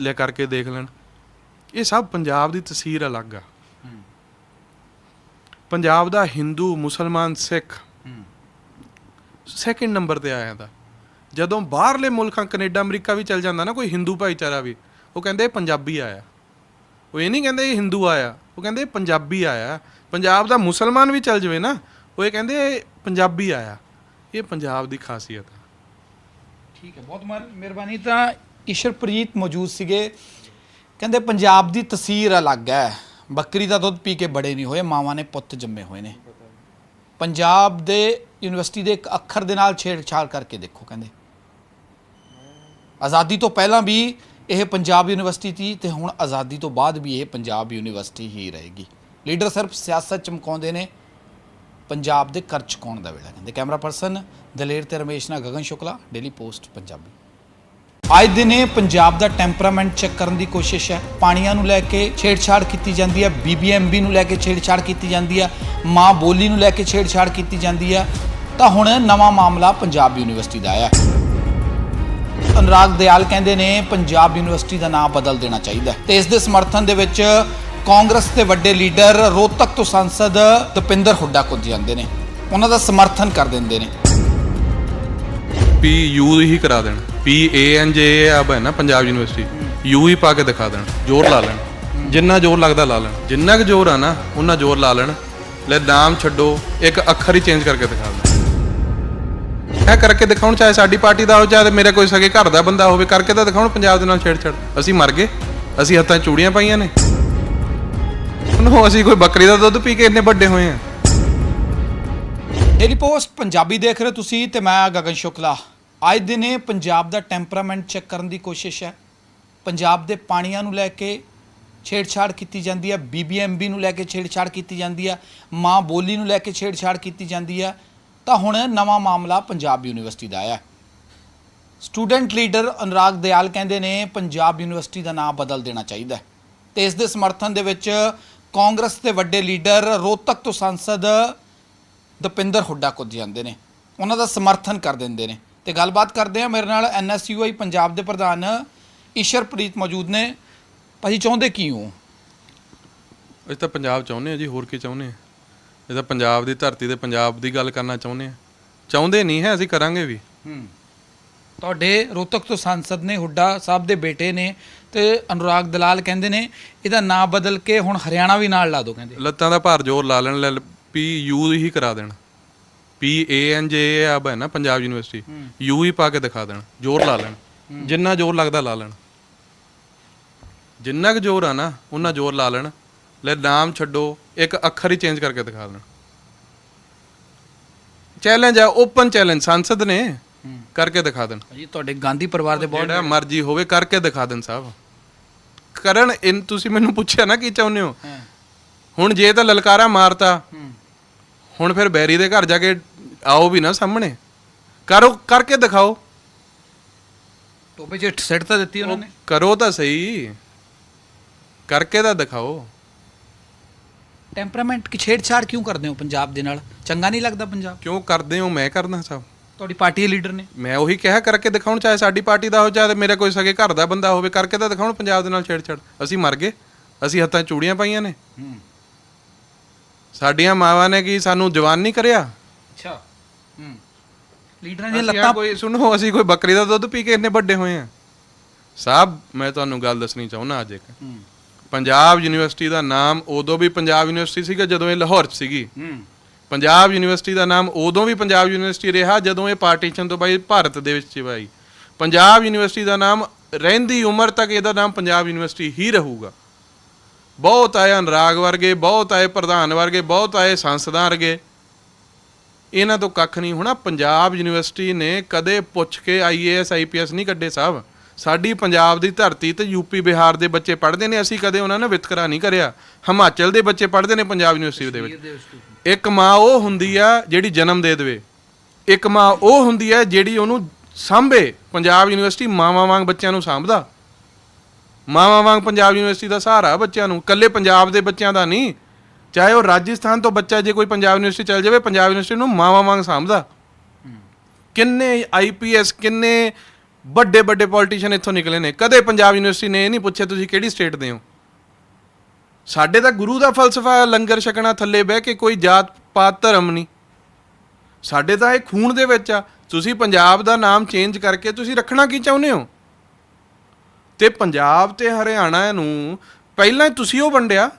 ਲੈ ਕਰਕੇ ਦੇਖ ਲੈਣ। ਇਹ ਸਭ ਪੰਜਾਬ ਦੀ ਤਸਵੀਰ ਅਲੱਗ ਆ। ਪੰਜਾਬ ਦਾ ਹਿੰਦੂ ਮੁਸਲਮਾਨ ਸਿੱਖ ਸੈਕਿੰਡ ਨੰਬਰ ਤੇ ਆਇਆ ਦਾ। ਜਦੋਂ ਬਾਹਰਲੇ ਮੁਲਕਾਂ, ਕੈਨੇਡਾ, ਅਮਰੀਕਾ ਵੀ ਚੱਲ ਜਾਂਦਾ ਨਾ, ਕੋਈ ਹਿੰਦੂ ਭਾਈਚਾਰਾ ਵੀ, ਉਹ ਕਹਿੰਦੇ ਇਹ ਪੰਜਾਬੀ ਆਇਆ। ਉਹ ਇਹ ਨਹੀਂ ਕਹਿੰਦੇ ਇਹ ਹਿੰਦੂ ਆਇਆ, ਉਹ ਕਹਿੰਦੇ ਇਹ ਪੰਜਾਬੀ ਆਇਆ। ਪੰਜਾਬ ਦਾ ਮੁਸਲਮਾਨ ਵੀ ਚੱਲ ਜਵੇ ਨਾ, ਉਹ ਇਹ ਕਹਿੰਦੇ ਇਹ ਪੰਜਾਬੀ ਆਇਆ। ਇਹ ਪੰਜਾਬ ਦੀ ਖਾਸੀਅਤ ਆ। ਠੀਕ ਹੈ, ਬਹੁਤ ਮਿਹਰਬਾਨੀ। ਤਾਂ ਈਸ਼ਰਪ੍ਰੀਤ ਮੌਜੂਦ ਸੀਗੇ। ਕਹਿੰਦੇ ਪੰਜਾਬ ਦੀ ਤਸਵੀਰ ਅਲੱਗ ਹੈ। ਬੱਕਰੀ ਦਾ ਦੁੱਧ ਪੀ ਕੇ ਬੜੇ ਨਹੀਂ ਹੋਏ, ਮਾਵਾਂ ਨੇ ਪੁੱਤ ਜੰਮੇ ਹੋਏ ਨੇ। ਪੰਜਾਬ ਦੇ ਯੂਨੀਵਰਸਿਟੀ ਦੇ ਇੱਕ ਅੱਖਰ ਦੇ ਨਾਲ ਛੇੜਛਾੜ ਕਰਕੇ ਦੇਖੋ, ਕਹਿੰਦੇ। ਆਜ਼ਾਦੀ ਤੋਂ ਪਹਿਲਾਂ ਵੀ ਇਹ ਪੰਜਾਬ ਯੂਨੀਵਰਸਿਟੀ ਸੀ ਤੇ ਹੁਣ ਆਜ਼ਾਦੀ ਤੋਂ ਬਾਅਦ ਵੀ ਇਹ ਪੰਜਾਬ ਯੂਨੀਵਰਸਿਟੀ ਹੀ ਰਹੇਗੀ। ਲੀਡਰ ਸਿਰਫ ਸਿਆਸਤ ਚਮਕਾਉਂਦੇ ਨੇ, ਪੰਜਾਬ ਦੇ ਕਰ ਚੁਕਾਉਣ ਦਾ ਵੇਲਾ, ਕਹਿੰਦੇ। ਕੈਮਰਾ ਪਰਸਨ ਦਲੇਰ ਤੇ ਰਮੇਸ਼ ਨਾਲ ਗਗਨ ਸ਼ੁਕਲਾ, ਡੇਲੀ ਪੋਸਟ ਪੰਜਾਬੀ। ਅੱਜ ਦਿਨੇ ਪੰਜਾਬ ਦਾ ਟੈਂਪਰਾਮੈਂਟ ਚੈੱਕ ਕਰਨ ਦੀ ਕੋਸ਼ਿਸ਼ ਹੈ। ਪਾਣੀਆਂ ਨੂੰ ਲੈ ਕੇ ਛੇੜਛਾੜ ਕੀਤੀ ਜਾਂਦੀ ਹੈ। ਬੀਬੀਐਮਬੀ ਨੂੰ ਲੈ ਕੇ ਛੇੜਛਾੜ ਕੀਤੀ ਜਾਂਦੀ ਹੈ। ਮਾਂ ਬੋਲੀ ਨੂੰ ਲੈ ਕੇ ਛੇੜਛਾੜ ਕੀਤੀ ਜਾਂਦੀ ਹੈ। ਤਾਂ ਹੁਣ ਨਵਾਂ ਮਾਮਲਾ ਪੰਜਾਬ ਯੂਨੀਵਰਸਿਟੀ ਦਾ ਆਇਆ ਅਨੁਰਾਗ ਦਿਆਲ ਕਹਿੰਦੇ ਨੇ ਪੰਜਾਬ ਯੂਨੀਵਰਸਿਟੀ ਦਾ ਨਾਮ ਬਦਲ ਦੇਣਾ ਚਾਹੀਦਾ ਹੈ। ਤੇ ਇਸ ਦੇ ਸਮਰਥਨ ਦੇ ਵਿੱਚ ਕਾਂਗਰਸ ਦੇ ਵੱਡੇ ਲੀਡਰ, ਰੋਹਤਕ ਤੋਂ ਸੰਸਦ ਦਪਿੰਦਰ ਹੁੱਡਾ ਕੁੱਝ ਜਾਂਦੇ ਨੇ। ਉਹਨਾਂ ਦਾ ਸਮਰਥਨ ਕਰ ਦਿੰਦੇ ਨੇ। ਪੀ ਯੂ ਹੀ ਕਰਾ ਦੇਣ। ਪੀ ਏ ਐਨ ਜੇ ਆ ਬੈ ਨਾ ਪੰਜਾਬ ਯੂਨੀਵਰਸਿਟੀ। ਯੂ ਹੀ ਪਾ ਕੇ ਦਿਖਾ ਦੇਣ, ਜ਼ੋਰ ਲਾ ਲੈਣ। ਜਿੰਨਾ ਜ਼ੋਰ ਲੱਗਦਾ ਲਾ ਲੈਣ। ਜਿੰਨਾ ਕੁ ਜ਼ੋਰ ਆ ਨਾ, ਉਹਨਾਂ ਜ਼ੋਰ ਲਾ ਲੈਣ। ਲੈ ਨਾਮ ਛੱਡੋ, ਇੱਕ ਅੱਖਰ ਹੀ ਚੇਂਜ ਕਰਕੇ ਦਿਖਾ ਦੇਣ। ਇਹ ਕਰਕੇ ਦਿਖਾਉਣ, ਚਾਹੇ ਸਾਡੀ ਪਾਰਟੀ ਦਾ ਹੋ, ਚਾਹੇ ਮੇਰੇ ਕੋਈ ਸਗੇ ਘਰ ਦਾ ਬੰਦਾ ਹੋਵੇ, ਕਰਕੇ ਤਾਂ ਦਿਖਾਉਣ, ਪੰਜਾਬ ਦੇ ਨਾਲ ਛੇੜਛਾੜ। ਅਸੀਂ ਮਰ ਗਏ। ਅਸੀਂ ਹੱਥਾਂ ਚੂੜੀਆਂ ਪਾਈਆਂ ਨੇ। ਉਹਨੂੰ ਅਸੀਂ ਕੋਈ ਬੱਕਰੀ ਦਾ ਦੁੱਧ ਪੀ ਕੇ ਇੰਨੇ ਵੱਡੇ ਹੋਏ ਆ। ਡੇਲੀ ਪੋਸਟ ਪੰਜਾਬੀ ਦੇਖ ਰਹੇ ਹੋ ਤੁਸੀਂ ਤੇ ਮੈਂ ਗਗਨ ਸ਼ੁਕਲਾ। ਅੱਜ ਦਿਨ ਇਹ ਪੰਜਾਬ ਦਾ ਟੈਂਪਰਾਮੈਂਟ ਚੈੱਕ ਕਰਨ ਦੀ ਕੋਸ਼ਿਸ਼ ਹੈ। ਪੰਜਾਬ ਦੇ ਪਾਣੀਆਂ ਨੂੰ ਲੈ ਕੇ ਛੇੜਛਾੜ ਕੀਤੀ ਜਾਂਦੀ ਹੈ। ਬੀਬੀਐਮਬੀ ਨੂੰ ਲੈ ਕੇ ਛੇੜਛਾੜ ਕੀਤੀ ਜਾਂਦੀ ਹੈ। ਮਾਂ ਬੋਲੀ ਨੂੰ ਲੈ ਕੇ ਛੇੜਛਾੜ ਕੀਤੀ ਜਾਂਦੀ ਹੈ। ਤਾਂ ਹੁਣ ਨਵਾਂ ਮਾਮਲਾ ਪੰਜਾਬ ਯੂਨੀਵਰਸਿਟੀ ਦਾ ਆਇਆ ਸਟੂਡੈਂਟ ਲੀਡਰ ਅਨੁਰਾਗ ਦਿਆਲ ਕਹਿੰਦੇ ਨੇ, ਪੰਜਾਬ ਯੂਨੀਵਰਸਿਟੀ ਦਾ ਨਾਮ ਬਦਲ ਦੇਣਾ ਚਾਹੀਦਾ ਹੈ। ਤੇ ਇਸ ਦੇ ਸਮਰਥਨ ਦੇ ਵਿੱਚ ਕਾਂਗਰਸ ਦੇ ਵੱਡੇ ਲੀਡਰ ਰੋਹਤਕ ਤੋਂ ਸੰਸਦ ਦਪਿੰਦਰ ਹੁੱਡਾ ਕੁੱਝ ਜਾਂਦੇ ਨੇ। ਉਹਨਾਂ ਦਾ ਸਮਰਥਨ ਕਰ ਦਿੰਦੇ ਨੇ। ਤੇ ਗੱਲਬਾਤ ਕਰਦੇ ਆ ਮੇਰੇ ਨਾਲ ਐਨਐਸਯੂਆਈ ਪੰਜਾਬ ਦੇ ਪ੍ਰਧਾਨ ਈਸ਼ਰਪ੍ਰੀਤ ਮੌਜੂਦ ਨੇ। ਭਾਜੀ ਚਾਹੁੰਦੇ ਕੀ ਹੋ? ਅਸੀਂ ਤਾਂ ਪੰਜਾਬ ਚਾਹੁੰਦੇ ਆ ਜੀ ਹੋਰ ਕੀ ਚਾਹੁੰਦੇ ਆ ਇਹ ਤਾਂ ਪੰਜਾਬ ਦੀ ਧਰਤੀ ਤੇ ਪੰਜਾਬ ਦੀ ਗੱਲ ਕਰਨਾ ਚਾਹੁੰਦੇ ਆ ਚਾਹੁੰਦੇ ਨਹੀਂ ਹੈ ਅਸੀਂ ਕਰਾਂਗੇ ਵੀ। ਤੁਹਾਡੇ ਰੋਹਤਕ ਤੋਂ ਸੰਸਦ ਨੇ ਹੁੱਡਾ ਸਾਹਿਬ ਦੇ ਬੇਟੇ ਨੇ ਤੇ ਅਨੁਰਾਗ ਦਲਾਲ ਕਹਿੰਦੇ ਨੇ ਇਹਦਾ ਨਾਮ ਬਦਲ ਕੇ ਹੁਣ ਹਰਿਆਣਾ ਵੀ ਨਾਲ ਲਾ ਦਿਓ ਕਹਿੰਦੇ। ਲੱਤਾਂ ਦਾ ਭਾਰ ਜ਼ੋਰ ਲਾ ਲੈਣ ਲੈ ਪੀ ਯੂ ਹੀ ਕਰਾ ਦੇਣ। ਪੀ ਏ ਐਨ ਜੇ ਆ ਹੈ ਨਾ ਪੰਜਾਬ ਯੂਨੀਵਰਸਿਟੀ ਯੂ ਹੀ ਪਾ ਕੇ ਦਿਖਾ ਦੇਣ ਜ਼ੋਰ ਲਾ ਲੈਣ। ਜਿੰਨਾ ਜ਼ੋਰ ਲੱਗਦਾ ਲਾ ਲੈਣ। ਜਿੰਨਾ ਕੁ ਜ਼ੋਰ ਆ ਨਾ ਉਹਨਾਂ ਜ਼ੋਰ ਲਾ ਲੈਣ। ਲੈ ਨਾਮ ਛੱਡੋ ਇੱਕ ਅੱਖਰ ਹੀ ਚੇਂਜ ਕਰਕੇ ਦਿਖਾ ਦੇਣ। ਚੈਲੰਜ ਆ ਓਪਨ ਚੈਲੰਜ ਸੰਸਦ ਨੇ ਕਰਕੇ ਦਿਖਾ ਦੇਣ। ਭਾਜੀ ਤੁਹਾਡੇ ਗਾਂਧੀ ਪਰਿਵਾਰ ਦੇ ਬਹੁਤ ਜਿਹੜਾ ਮਰਜ਼ੀ ਹੋਵੇ ਕਰਕੇ ਦਿਖਾ ਦੇਣ ਸਾਹਿਬ। ਕਰਨ ਇਨ ਤੁਸੀਂ ਮੈਨੂੰ ਪੁੱਛਿਆ ਨਾ ਕੀ ਚਾਹੁੰਦੇ ਹੋ? ਹਾਂ। ਹੁਣ ਜੇ ਤਾਂ ਲਲਕਾਰਾ ਮਾਰਤਾ ਹੂੰ। ਹੁਣ ਫਿਰ ਬੈਰੀ ਦੇ ਘਰ ਜਾ ਕੇ ਆਓ ਵੀ ਨਾ ਸਾਹਮਣੇ। ਕਰੋ ਕਰਕੇ ਦਿਖਾਓ। ਟੋਪੇ 'ਚ ਸੈੱਟ ਤਾਂ ਦਿੱਤੀ ਉਹਨਾਂ ਨੇ। ਕਰੋ ਤਾਂ ਸਹੀ। ਕਰਕੇ ਤਾਂ ਦਿਖਾਓ। ਟੈਂਪਰਾਮੈਂਟ ਕੀ ਛੇੜਛਾੜ ਕਿਉਂ ਕਰਦੇ ਹੋ ਪੰਜਾਬ ਦੇ ਨਾਲ? ਚੰਗਾ ਨਹੀਂ ਲੱਗਦਾ ਪੰਜਾਬ? ਕਿਉਂ ਕਰਦੇ ਹੋ? ਮੈਂ ਕਰਦਾ ਸਭ। ਤੁਹਾਡੀ ਪਾਰਟੀ ਦੇ ਲੀਡਰ ਨੇ। ਮੈਂ ਉਹੀ ਕਿਹਾ ਕਰਕੇ ਦਿਖਾਉਣ ਚਾਹੇ ਸਾਡੀ ਪਾਰਟੀ ਦਾ ਹੋ ਚਾਹੇ ਮੇਰੇ ਕੋਈ ਸਗੇ ਘਰ ਦਾ ਬੰਦਾ ਹੋਵੇ ਕਰਕੇ ਤਾਂ ਦਿਖਾਉਣ ਪੰਜਾਬ ਦੇ ਨਾਲ ਛੇੜਛਾੜ। ਅਸੀਂ ਮਰ ਗਏ। ਅਸੀਂ ਹੱਥਾਂ ਚੂੜੀਆਂ ਪਾਈਆਂ ਨੇ। ਹੂੰ। ਸਾਡੀਆਂ ਮਾਵਾਂ ਨੇ ਕੀ ਸਾਨੂੰ ਜਵਾਨ ਨਹੀਂ ਕਰਿਆ? ਅੱਛਾ। ਹੂੰ। ਲੀਡਰਾਂ ਦੀਆਂ ਲੱਤਾਂ ਕੋਈ ਸੁਣੋ ਅਸੀਂ ਕੋਈ ਬੱਕਰੀ ਦਾ ਦੁੱਧ ਪੀ ਕੇ ਇੰਨੇ ਵੱਡੇ ਹੋਏ ਆ। ਸਾਹਿਬ ਮੈਂ ਤੁਹਾਨੂੰ ਗੱਲ ਦੱਸਣੀ ਚਾਹੁੰਦਾ ਅੱਜ ਇੱਕ। ਪੰਜਾਬ ਯੂਨੀਵਰਸਿਟੀ ਦਾ ਨਾਮ ਉਦੋਂ ਵੀ ਪੰਜਾਬ ਯੂਨੀਵਰਸਿਟੀ ਸੀਗਾ ਜਦੋਂ ਇਹ ਲਾਹੌਰ 'ਚ ਸੀਗੀ। ਹੂੰ। ਪੰਜਾਬ ਯੂਨੀਵਰਸਿਟੀ ਦਾ ਨਾਮ ਉਦੋਂ ਵੀ ਪੰਜਾਬ ਯੂਨੀਵਰਸਿਟੀ ਰਿਹਾ ਜਦੋਂ ਇਹ ਪਾਰਟੀਸ਼ਨ ਤੋਂ ਬਾਈ ਭਾਰਤ ਦੇ ਵਿੱਚ ਬਾਈ ਪੰਜਾਬ ਯੂਨੀਵਰਸਿਟੀ ਦਾ ਨਾਮ ਰਹਿੰਦੀ ਉਮਰ ਤੱਕ ਇਹਦਾ ਨਾਮ ਪੰਜਾਬ ਯੂਨੀਵਰਸਿਟੀ ਹੀ ਰਹੂਗਾ। ਬਹੁਤ ਆਏ ਅਨਰਾਗ ਵਰਗੇ, ਬਹੁਤ ਆਏ ਪ੍ਰਧਾਨ ਵਰਗੇ, ਬਹੁਤ ਆਏ ਸੰਸਦਾਂ ਵਰਗੇ। ਇਹਨਾਂ ਤੋਂ ਕੱਖ ਨਹੀਂ ਹੋਣਾ, ਪੰਜਾਬ ਯੂਨੀਵਰਸਿਟੀ ਨੇ ਕਦੇ ਪੁੱਛ ਕੇ ਆਈਏਐਸ ਆਈਪੀਐਸ ਨਹੀਂ ਕੱਢੇ ਸਾਹਿਬ ਸਾਡੀ ਪੰਜਾਬ ਦੀ ਧਰਤੀ ਤੇ ਯੂਪੀ ਬਿਹਾਰ ਦੇ ਬੱਚੇ ਪੜ੍ਹਦੇ ਨੇ, ਅਸੀਂ ਕਦੇ ਉਹਨਾਂ ਨਾਲ ਵਿਤਕਰਾ ਨਹੀਂ ਕਰਿਆ। ਹਿਮਾਚਲ ਦੇ ਬੱਚੇ ਪੜ੍ਹਦੇ ਨੇ, ਪੰਜਾਬ ਯੂਨੀਵਰਸਿਟੀ ਦੇ ਵਿੱਚ। ਇੱਕ ਮਾਂ ਉਹ ਹੁੰਦੀ ਆ ਜਿਹੜੀ ਜਨਮ ਦੇ ਦੇਵੇ। ਇੱਕ ਮਾਂ ਉਹ ਹੁੰਦੀ ਆ ਜਿਹੜੀ ਉਹਨੂੰ ਸਾਂਭੇ। ਪੰਜਾਬ ਯੂਨੀਵਰਸਿਟੀ ਮਾਵਾਂ ਵਾਂਗ ਬੱਚਿਆਂ ਨੂੰ ਸਾਂਭਦਾ। ਮਾਵਾਂ ਵਾਂਗ ਪੰਜਾਬ ਯੂਨੀਵਰਸਿਟੀ ਦਾ ਸਹਾਰਾ ਬੱਚਿਆਂ ਨੂੰ, ਇਕੱਲੇ ਪੰਜਾਬ ਦੇ ਬੱਚਿਆਂ ਦਾ ਨਹੀਂ। ਚਾਹੇ ਉਹ ਰਾਜਸਥਾਨ ਤੋਂ ਬੱਚਾ ਜੇ ਕੋਈ ਪੰਜਾਬ ਯੂਨੀਵਰਸਿਟੀ ਚਲ ਜਾਵੇ, ਪੰਜਾਬ ਯੂਨੀਵਰਸਿਟੀ ਨੂੰ ਮਾਵਾਂ ਵਾਂਗ ਸਾਂਭਦਾ। ਕਿੰਨੇ ਆਈਪੀਐਸ ਕਿੰਨੇ ਵੱਡੇ ਵੱਡੇ ਪੋਲੀਟੀਸ਼ੀਅਨ ਇੱਥੋਂ ਨਿਕਲੇ ਨੇ। ਕਦੇ ਪੰਜਾਬ ਯੂਨੀਵਰਸਿਟੀ ਨੇ ਇਹ ਨਹੀਂ ਪੁੱਛਿਆ, ਤੁਸੀਂ ਕਿਹੜੀ ਸਟੇਟ ਦੇ ਹੋ? ਸਾਡੇ ਤਾਂ ਗੁਰੂ ਦਾ ਫਲਸਫਾ, ਲੰਗਰ ਛਕਣਾ, ਥੱਲੇ ਬਹਿ ਕੇ ਕੋਈ ਜਾਤ ਪਾਤ, ਧਰਮ ਨਹੀਂ। ਸਾਡੇ ਤਾਂ ਇਹ ਖੂਨ ਦੇ ਵਿੱਚ ਆ। ਤੁਸੀਂ ਪੰਜਾਬ ਦਾ ਨਾਮ ਚੇਂਜ ਕਰਕੇ ਤੁਸੀਂ ਰੱਖਣਾ ਕੀ ਚਾਹੁੰਦੇ ਹੋ? ਤੇ ਪੰਜਾਬ ਤੇ ਹਰਿਆਣਾ ਨੂੰ ਪਹਿਲਾਂ ਤੁਸੀਂ ਉਹ ਵੰਡਿਆ।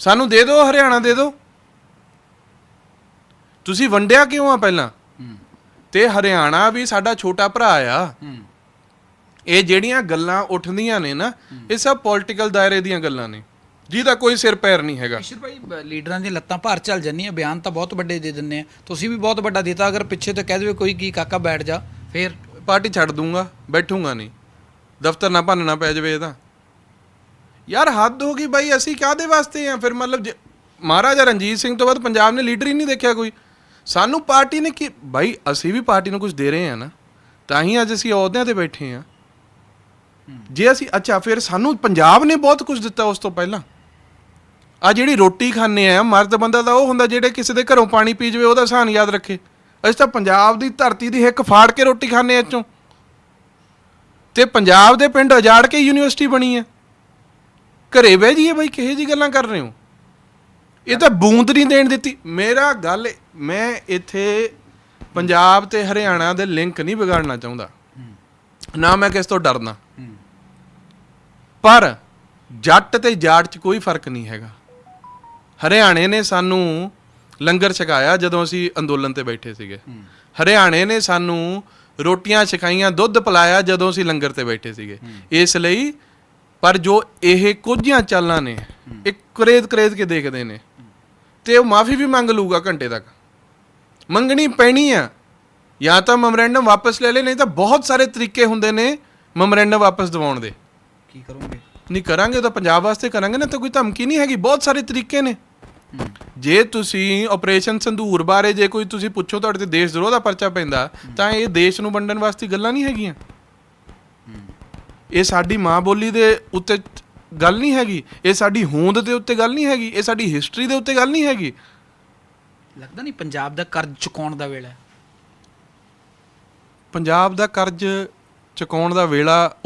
ਸਾਨੂੰ ਦੇ ਦਿਓ ਹਰਿਆਣਾ ਦੇ ਦਿਓ। ਤੁਸੀਂ ਵੰਡਿਆ ਕਿਉਂ ਆ ਪਹਿਲਾਂ? ਤੇ ਹਰਿਆਣਾ ਵੀ ਸਾਡਾ ਛੋਟਾ ਭਰਾ ਆ। ਇਹ ਜਿਹੜੀਆਂ ਗੱਲਾਂ ਉੱਠਦੀਆਂ ਨੇ ਨਾ ਇਹ ਸਭ ਪੋਲਿਟੀਕਲ ਦਾਇਰੇ ਦੀਆਂ ਗੱਲਾਂ ਨੇ। ਜਿਹਦਾ ਕੋਈ ਸਿਰ ਪੈਰ ਨਹੀਂ ਹੈਗਾ। ਈਸ਼ਰ ਭਾਈ ਲੀਡਰਾਂ ਦੀਆਂ ਲੱਤਾਂ ਭਾਰ ਚੱਲ ਜਾਂਦੀਆਂ ਬਿਆਨ ਤਾਂ ਬਹੁਤ ਵੱਡੇ ਦੇ ਦਿੰਦੇ ਆ। ਤੁਸੀਂ ਵੀ ਬਹੁਤ ਵੱਡਾ ਦਿੱਤਾ ਅਗਰ ਪਿੱਛੇ ਤੋਂ ਕਹਿ ਦੇਵੇ ਕੋਈ ਕੀ ਕਾਕਾ ਬੈਠ ਜਾ ਫੇਰ ਪਾਰਟੀ ਛੱਡ ਦੂੰਗਾ ਬੈਠੂੰਗਾ ਨਹੀਂ। ਦਫ਼ਤਰ ਨਾ ਭੰਨਣਾ ਪੈ ਜਾਵੇ ਇਹਦਾ ਯਾਰ ਹੱਦ ਹੋ ਗਈ ਬਾਈ, ਅਸੀਂ ਕਾਦੇ ਵਾਸਤੇ ਆ? ਫਿਰ ਮਤਲਬ ਜੇ- ਮਹਾਰਾਜਾ ਰਣਜੀਤ ਸਿੰਘ ਤੋਂ ਬਾਅਦ ਪੰਜਾਬ ਨੇ ਲੀਡਰ ਹੀ ਨਹੀਂ ਦੇਖਿਆ ਕੋਈ। ਸਾਨੂੰ ਪਾਰਟੀ ਨੇ ਕੀ ਬਾਈ, ਅਸੀਂ ਵੀ ਪਾਰਟੀ ਨੂੰ ਕੁਝ ਦੇ ਰਹੇ ਆ ਨਾ, ਤਾਂ ਹੀ ਅੱਜ ਅਸੀਂ ਅਹੁਦਿਆਂ ਤੇ ਬੈਠੇ ਆ। ਜੇ ਅਸੀਂ ਅੱਛਾ, ਫਿਰ ਸਾਨੂੰ ਪੰਜਾਬ ਨੇ ਬਹੁਤ ਕੁਝ ਦਿੱਤਾ ਉਸ ਤੋਂ ਪਹਿਲਾਂ। ਆ ਜਿਹੜੀ ਰੋਟੀ ਖਾਂਦੇ ਆ, ਮਰਦ ਬੰਦਾ ਤਾਂ ਉਹ ਹੁੰਦਾ ਜਿਹੜੇ ਕਿਸੇ ਦੇ ਘਰੋਂ ਪਾਣੀ ਪੀ ਜਵੇ, ਉਹਦਾ ਸਾਨ ਯਾਦ ਰੱਖੇ। ਅਸੀਂ ਤਾਂ ਪੰਜਾਬ ਦੀ ਧਰਤੀ ਦੀ ਹਿੱਕ ਫਾੜ ਕੇ ਰੋਟੀ ਖਾਂਦੇ ਆ ਚੋਂ ਤੇ ਪੰਜਾਬ ਦੇ ਪਿੰਡ ਉਜਾੜ ਕੇ ਯੂਨੀਵਰਸਿਟੀ ਬਣੀ ਹੈ। ਘਰੇ ਬਹਿ ਜਾਈਏ ਬਾਈ ਕਿਹੇ ਜੀ ਗੱਲਾਂ ਕਰ ਰਹੇ ਹੋ? ਇਹ ਤਾਂ ਬੂੰਦ ਨਹੀਂ ਦੇਣ ਦਿੱਤੀ। ਮੇਰਾ ਗੱਲ ਮੈਂ ਇੱਥੇ ਪੰਜਾਬ ਤੇ ਹਰਿਆਣਾ ਦੇ ਲਿੰਕ ਨਹੀਂ ਵਿਗਾੜਨਾ ਚਾਹੁੰਦਾ। ਨਾ ਮੈਂ ਕਿਸ ਤੋਂ ਡਰਨਾ। ਪਰ ਜੱਟ ਤੇ ਜਾਟ 'ਚ ਕੋਈ ਫ਼ਰਕ ਨਹੀਂ ਹੈਗਾ। ਹਰਿਆਣੇ ਨੇ ਸਾਨੂੰ ਲੰਗਰ ਛਕਾਇਆ ਜਦੋਂ ਅਸੀਂ ਅੰਦੋਲਨ ਤੇ ਬੈਠੇ ਸੀਗੇ। ਹਰਿਆਣੇ ਨੇ ਸਾਨੂੰ ਰੋਟੀਆਂ ਛਕਾਈਆਂ ਦੁੱਧ ਪਿਲਾਇਆ ਜਦੋਂ ਅਸੀਂ ਲੰਗਰ ਤੇ ਬੈਠੇ ਸੀਗੇ। ਇਸ ਲਈ ਪਰ ਜੋ ਇਹ ਕੁਝੀਆਂ ਚਾਲਾਂ ਨੇ ਇਹ ਕਰੇਦ ਕਰੇਦ ਕੇ ਦੇਖਦੇ ਨੇ। ਤੇ ਉਹ ਮਾਫੀ ਵੀ ਮੰਗ ਲੂਗਾ ਘੰਟੇ ਤੱਕ। ਮੰਗਣੀ ਪੈਣੀ ਆ। ਜਾਂ ਤਾਂ ਮੈਮੋਰੈਂਡਮ ਵਾਪਸ ਲੈ ਲੈ ਨਹੀਂ ਤਾਂ ਬਹੁਤ ਸਾਰੇ ਤਰੀਕੇ ਹੁੰਦੇ ਨੇ ਮੈਮੋਰੈਂਡਮ ਵਾਪਸ ਦਿਵਾਉਣ ਦੇ। ਕੀ ਕਰੋਗੇ? ਨਹੀਂ ਕਰਾਂਗੇ ਤਾਂ ਪੰਜਾਬ ਵਾਸਤੇ ਕਰਾਂਗੇ ਨਾ ਤਾਂ ਕੋਈ ਧਮਕੀ ਨਹੀਂ ਹੈਗੀ ਬਹੁਤ ਸਾਰੇ ਤਰੀਕੇ ਨੇ। ਜੇ ਤੁਸੀਂ ਆਪਰੇਸ਼ਨ ਸੰਧੂਰ ਬਾਰੇ ਜੇ ਕੋਈ ਤੁਸੀਂ ਪੁੱਛੋ ਤੁਹਾਡੇ ਤੇ ਦੇਸ਼ ਵਿਰੋਧ ਦਾ ਪਰਚਾ ਪੈਂਦਾ ਤਾਂ ਇਹ ਦੇਸ਼ ਨੂੰ ਵੰਡਣ ਵਾਸਤੇ ਗੱਲਾਂ ਨਹੀਂ ਹੈਗੀਆਂ। ਇਹ ਸਾਡੀ ਮਾਂ ਬੋਲੀ ਦੇ ਉੱਤੇ ਗੱਲ ਨਹੀਂ ਹੈਗੀ ਇਹ ਸਾਡੀ ਹੋਂਦ ਦੇ ਉੱਤੇ ਗੱਲ ਨਹੀਂ ਹੈਗੀ ਇਹ ਸਾਡੀ ਹਿਸਟਰੀ ਦੇ ਉੱਤੇ ਗੱਲ ਨਹੀਂ ਹੈਗੀ। ਲੱਗਦਾ ਨਹੀਂ ਪੰਜਾਬ ਦਾ ਕਰਜ਼ ਚੁਕਾਉਣ ਦਾ ਵੇਲਾ ਹੈ? ਪੰਜਾਬ ਦਾ ਕਰਜ਼ ਚੁਕਾਉਣ ਦਾ ਵੇਲਾ